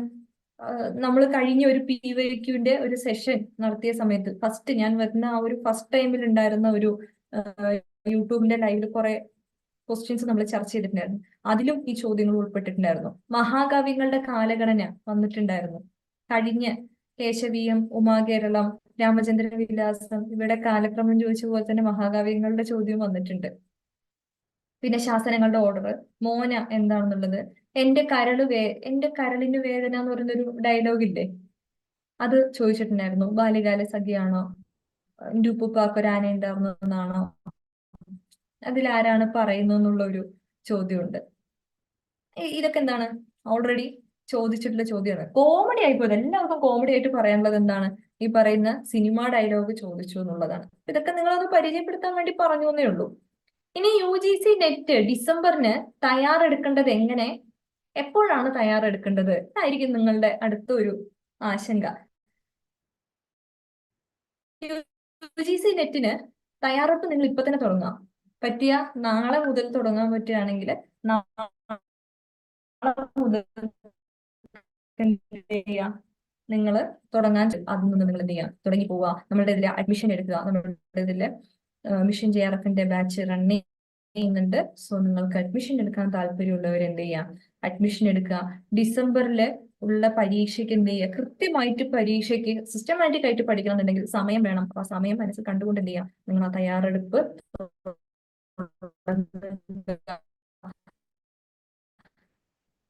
നമ്മൾ കഴിഞ്ഞ ഒരു പി വൈക്യുവിന്റെ ഒരു സെഷൻ നടത്തിയ സമയത്ത് ഫസ്റ്റ് ഞാൻ വരുന്ന ആ ഒരു ഫസ്റ്റ് ടൈമിൽ ഉണ്ടായിരുന്ന ഒരു യൂട്യൂബിന്റെ ലൈവിൽ കുറെ ക്വസ്റ്റ്യൻസ് നമ്മൾ ചർച്ച ചെയ്തിട്ടുണ്ടായിരുന്നു. അതിലും ഈ ചോദ്യങ്ങൾ ഉൾപ്പെട്ടിട്ടുണ്ടായിരുന്നു. മഹാകാവ്യങ്ങളുടെ കാലഗണന വന്നിട്ടുണ്ടായിരുന്നു. കഴിഞ്ഞ കേശവീയം ഉമാകേരളം രാമചന്ദ്ര വിലാസം ഇവിടെ കാലക്രമം ചോദിച്ച പോലെ തന്നെ മഹാകാവ്യങ്ങളുടെ ചോദ്യം വന്നിട്ടുണ്ട്. പിന്നെ ശാസനങ്ങളുടെ ഓർഡർ മോന എന്താണെന്നുള്ളത്? എന്റെ കരൾ വേ എന്റെ കരളിന് വേദന എന്ന് പറയുന്നൊരു ഡയലോഗ് ഇല്ലേ? അത് ചോദിച്ചിട്ടുണ്ടായിരുന്നു. ബാല്യകാല സഖിയാണോ? എന്റെ ഉപ്പുപ്പാക്ക് അതിൽ ആരാണ് എന്നാണോ പറയുന്നു എന്നുള്ള ഒരു ചോദ്യമുണ്ട് ഇതൊക്കെ എന്താണ്? ഓൾറെഡി ചോദിച്ചിട്ടുള്ള ചോദ്യമാണ്. കോമഡി ആയിപ്പോയത്. എല്ലാവർക്കും കോമഡി ആയിട്ട് പറയാനുള്ളത് എന്താണ്? ഈ പറയുന്ന സിനിമ ഡയലോഗ് ചോദിച്ചു എന്നുള്ളതാണ്. ഇതൊക്കെ നിങ്ങളൊന്ന് പരിചയപ്പെടുത്താൻ വേണ്ടി പറഞ്ഞു എന്നേ ഉള്ളൂ. ഇനി യു ജി സി നെറ്റ് ഡിസംബറിന് തയ്യാറെടുക്കേണ്ടത് എങ്ങനെ? എപ്പോഴാണ് തയ്യാറെടുക്കേണ്ടത്? ആയിരിക്കും നിങ്ങളുടെ അടുത്ത ഒരു ആശങ്ക. യു ജി സി നെറ്റിന് തയ്യാറെടുപ്പ് നിങ്ങൾ ഇപ്പൊ തന്നെ തുടങ്ങാം. പറ്റിയ നാളെ മുതൽ തുടങ്ങാൻ പറ്റുകയാണെങ്കിൽ നാളെ മുതൽ നിങ്ങൾ തുടങ്ങാൻ അതിൽ നിന്ന് നിങ്ങൾ എന്ത് ചെയ്യാം? തുടങ്ങി പോവുക. നമ്മളുടെ ഇതിൽ അഡ്മിഷൻ എടുക്കുക. നമ്മളുടെ ഇതിൽ മിഷൻ ജെ ആർ എഫിന്റെ ബാച്ച് റൺ ചെയ്യുന്നുണ്ട്. സോ നിങ്ങൾക്ക് അഡ്മിഷൻ എടുക്കാൻ താല്പര്യമുള്ളവർ എന്ത് ചെയ്യാം? അഡ്മിഷൻ എടുക്കുക. ഡിസംബറിൽ ഉള്ള പരീക്ഷയ്ക്ക് എന്ത് ചെയ്യുക? കൃത്യമായിട്ട് പരീക്ഷയ്ക്ക് സിസ്റ്റമാറ്റിക് ആയിട്ട് പഠിക്കണം എന്നുണ്ടെങ്കിൽ സമയം വേണം. ആ സമയം മനസ്സിൽ കണ്ടുകൊണ്ട് എന്ത് ചെയ്യാം? നിങ്ങൾ ആ തയ്യാറെടുപ്പ്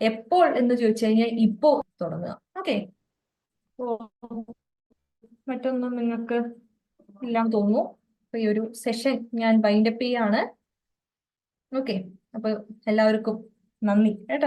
എപ്പോൾ എന്ന് ചോദിച്ചു കഴിഞ്ഞാൽ ഇപ്പോ തുടങ്ങുക. ഓക്കെ മറ്റൊന്നും നിങ്ങൾക്ക് ഇല്ലാന്ന് തോന്നുന്നു. അപ്പൊ ഈ ഒരു സെഷൻ ഞാൻ ബൈൻഡപ്പ് ചെയ്യാണ്. ഓക്കെ അപ്പൊ എല്ലാവർക്കും നന്ദി. കേട്ടോ.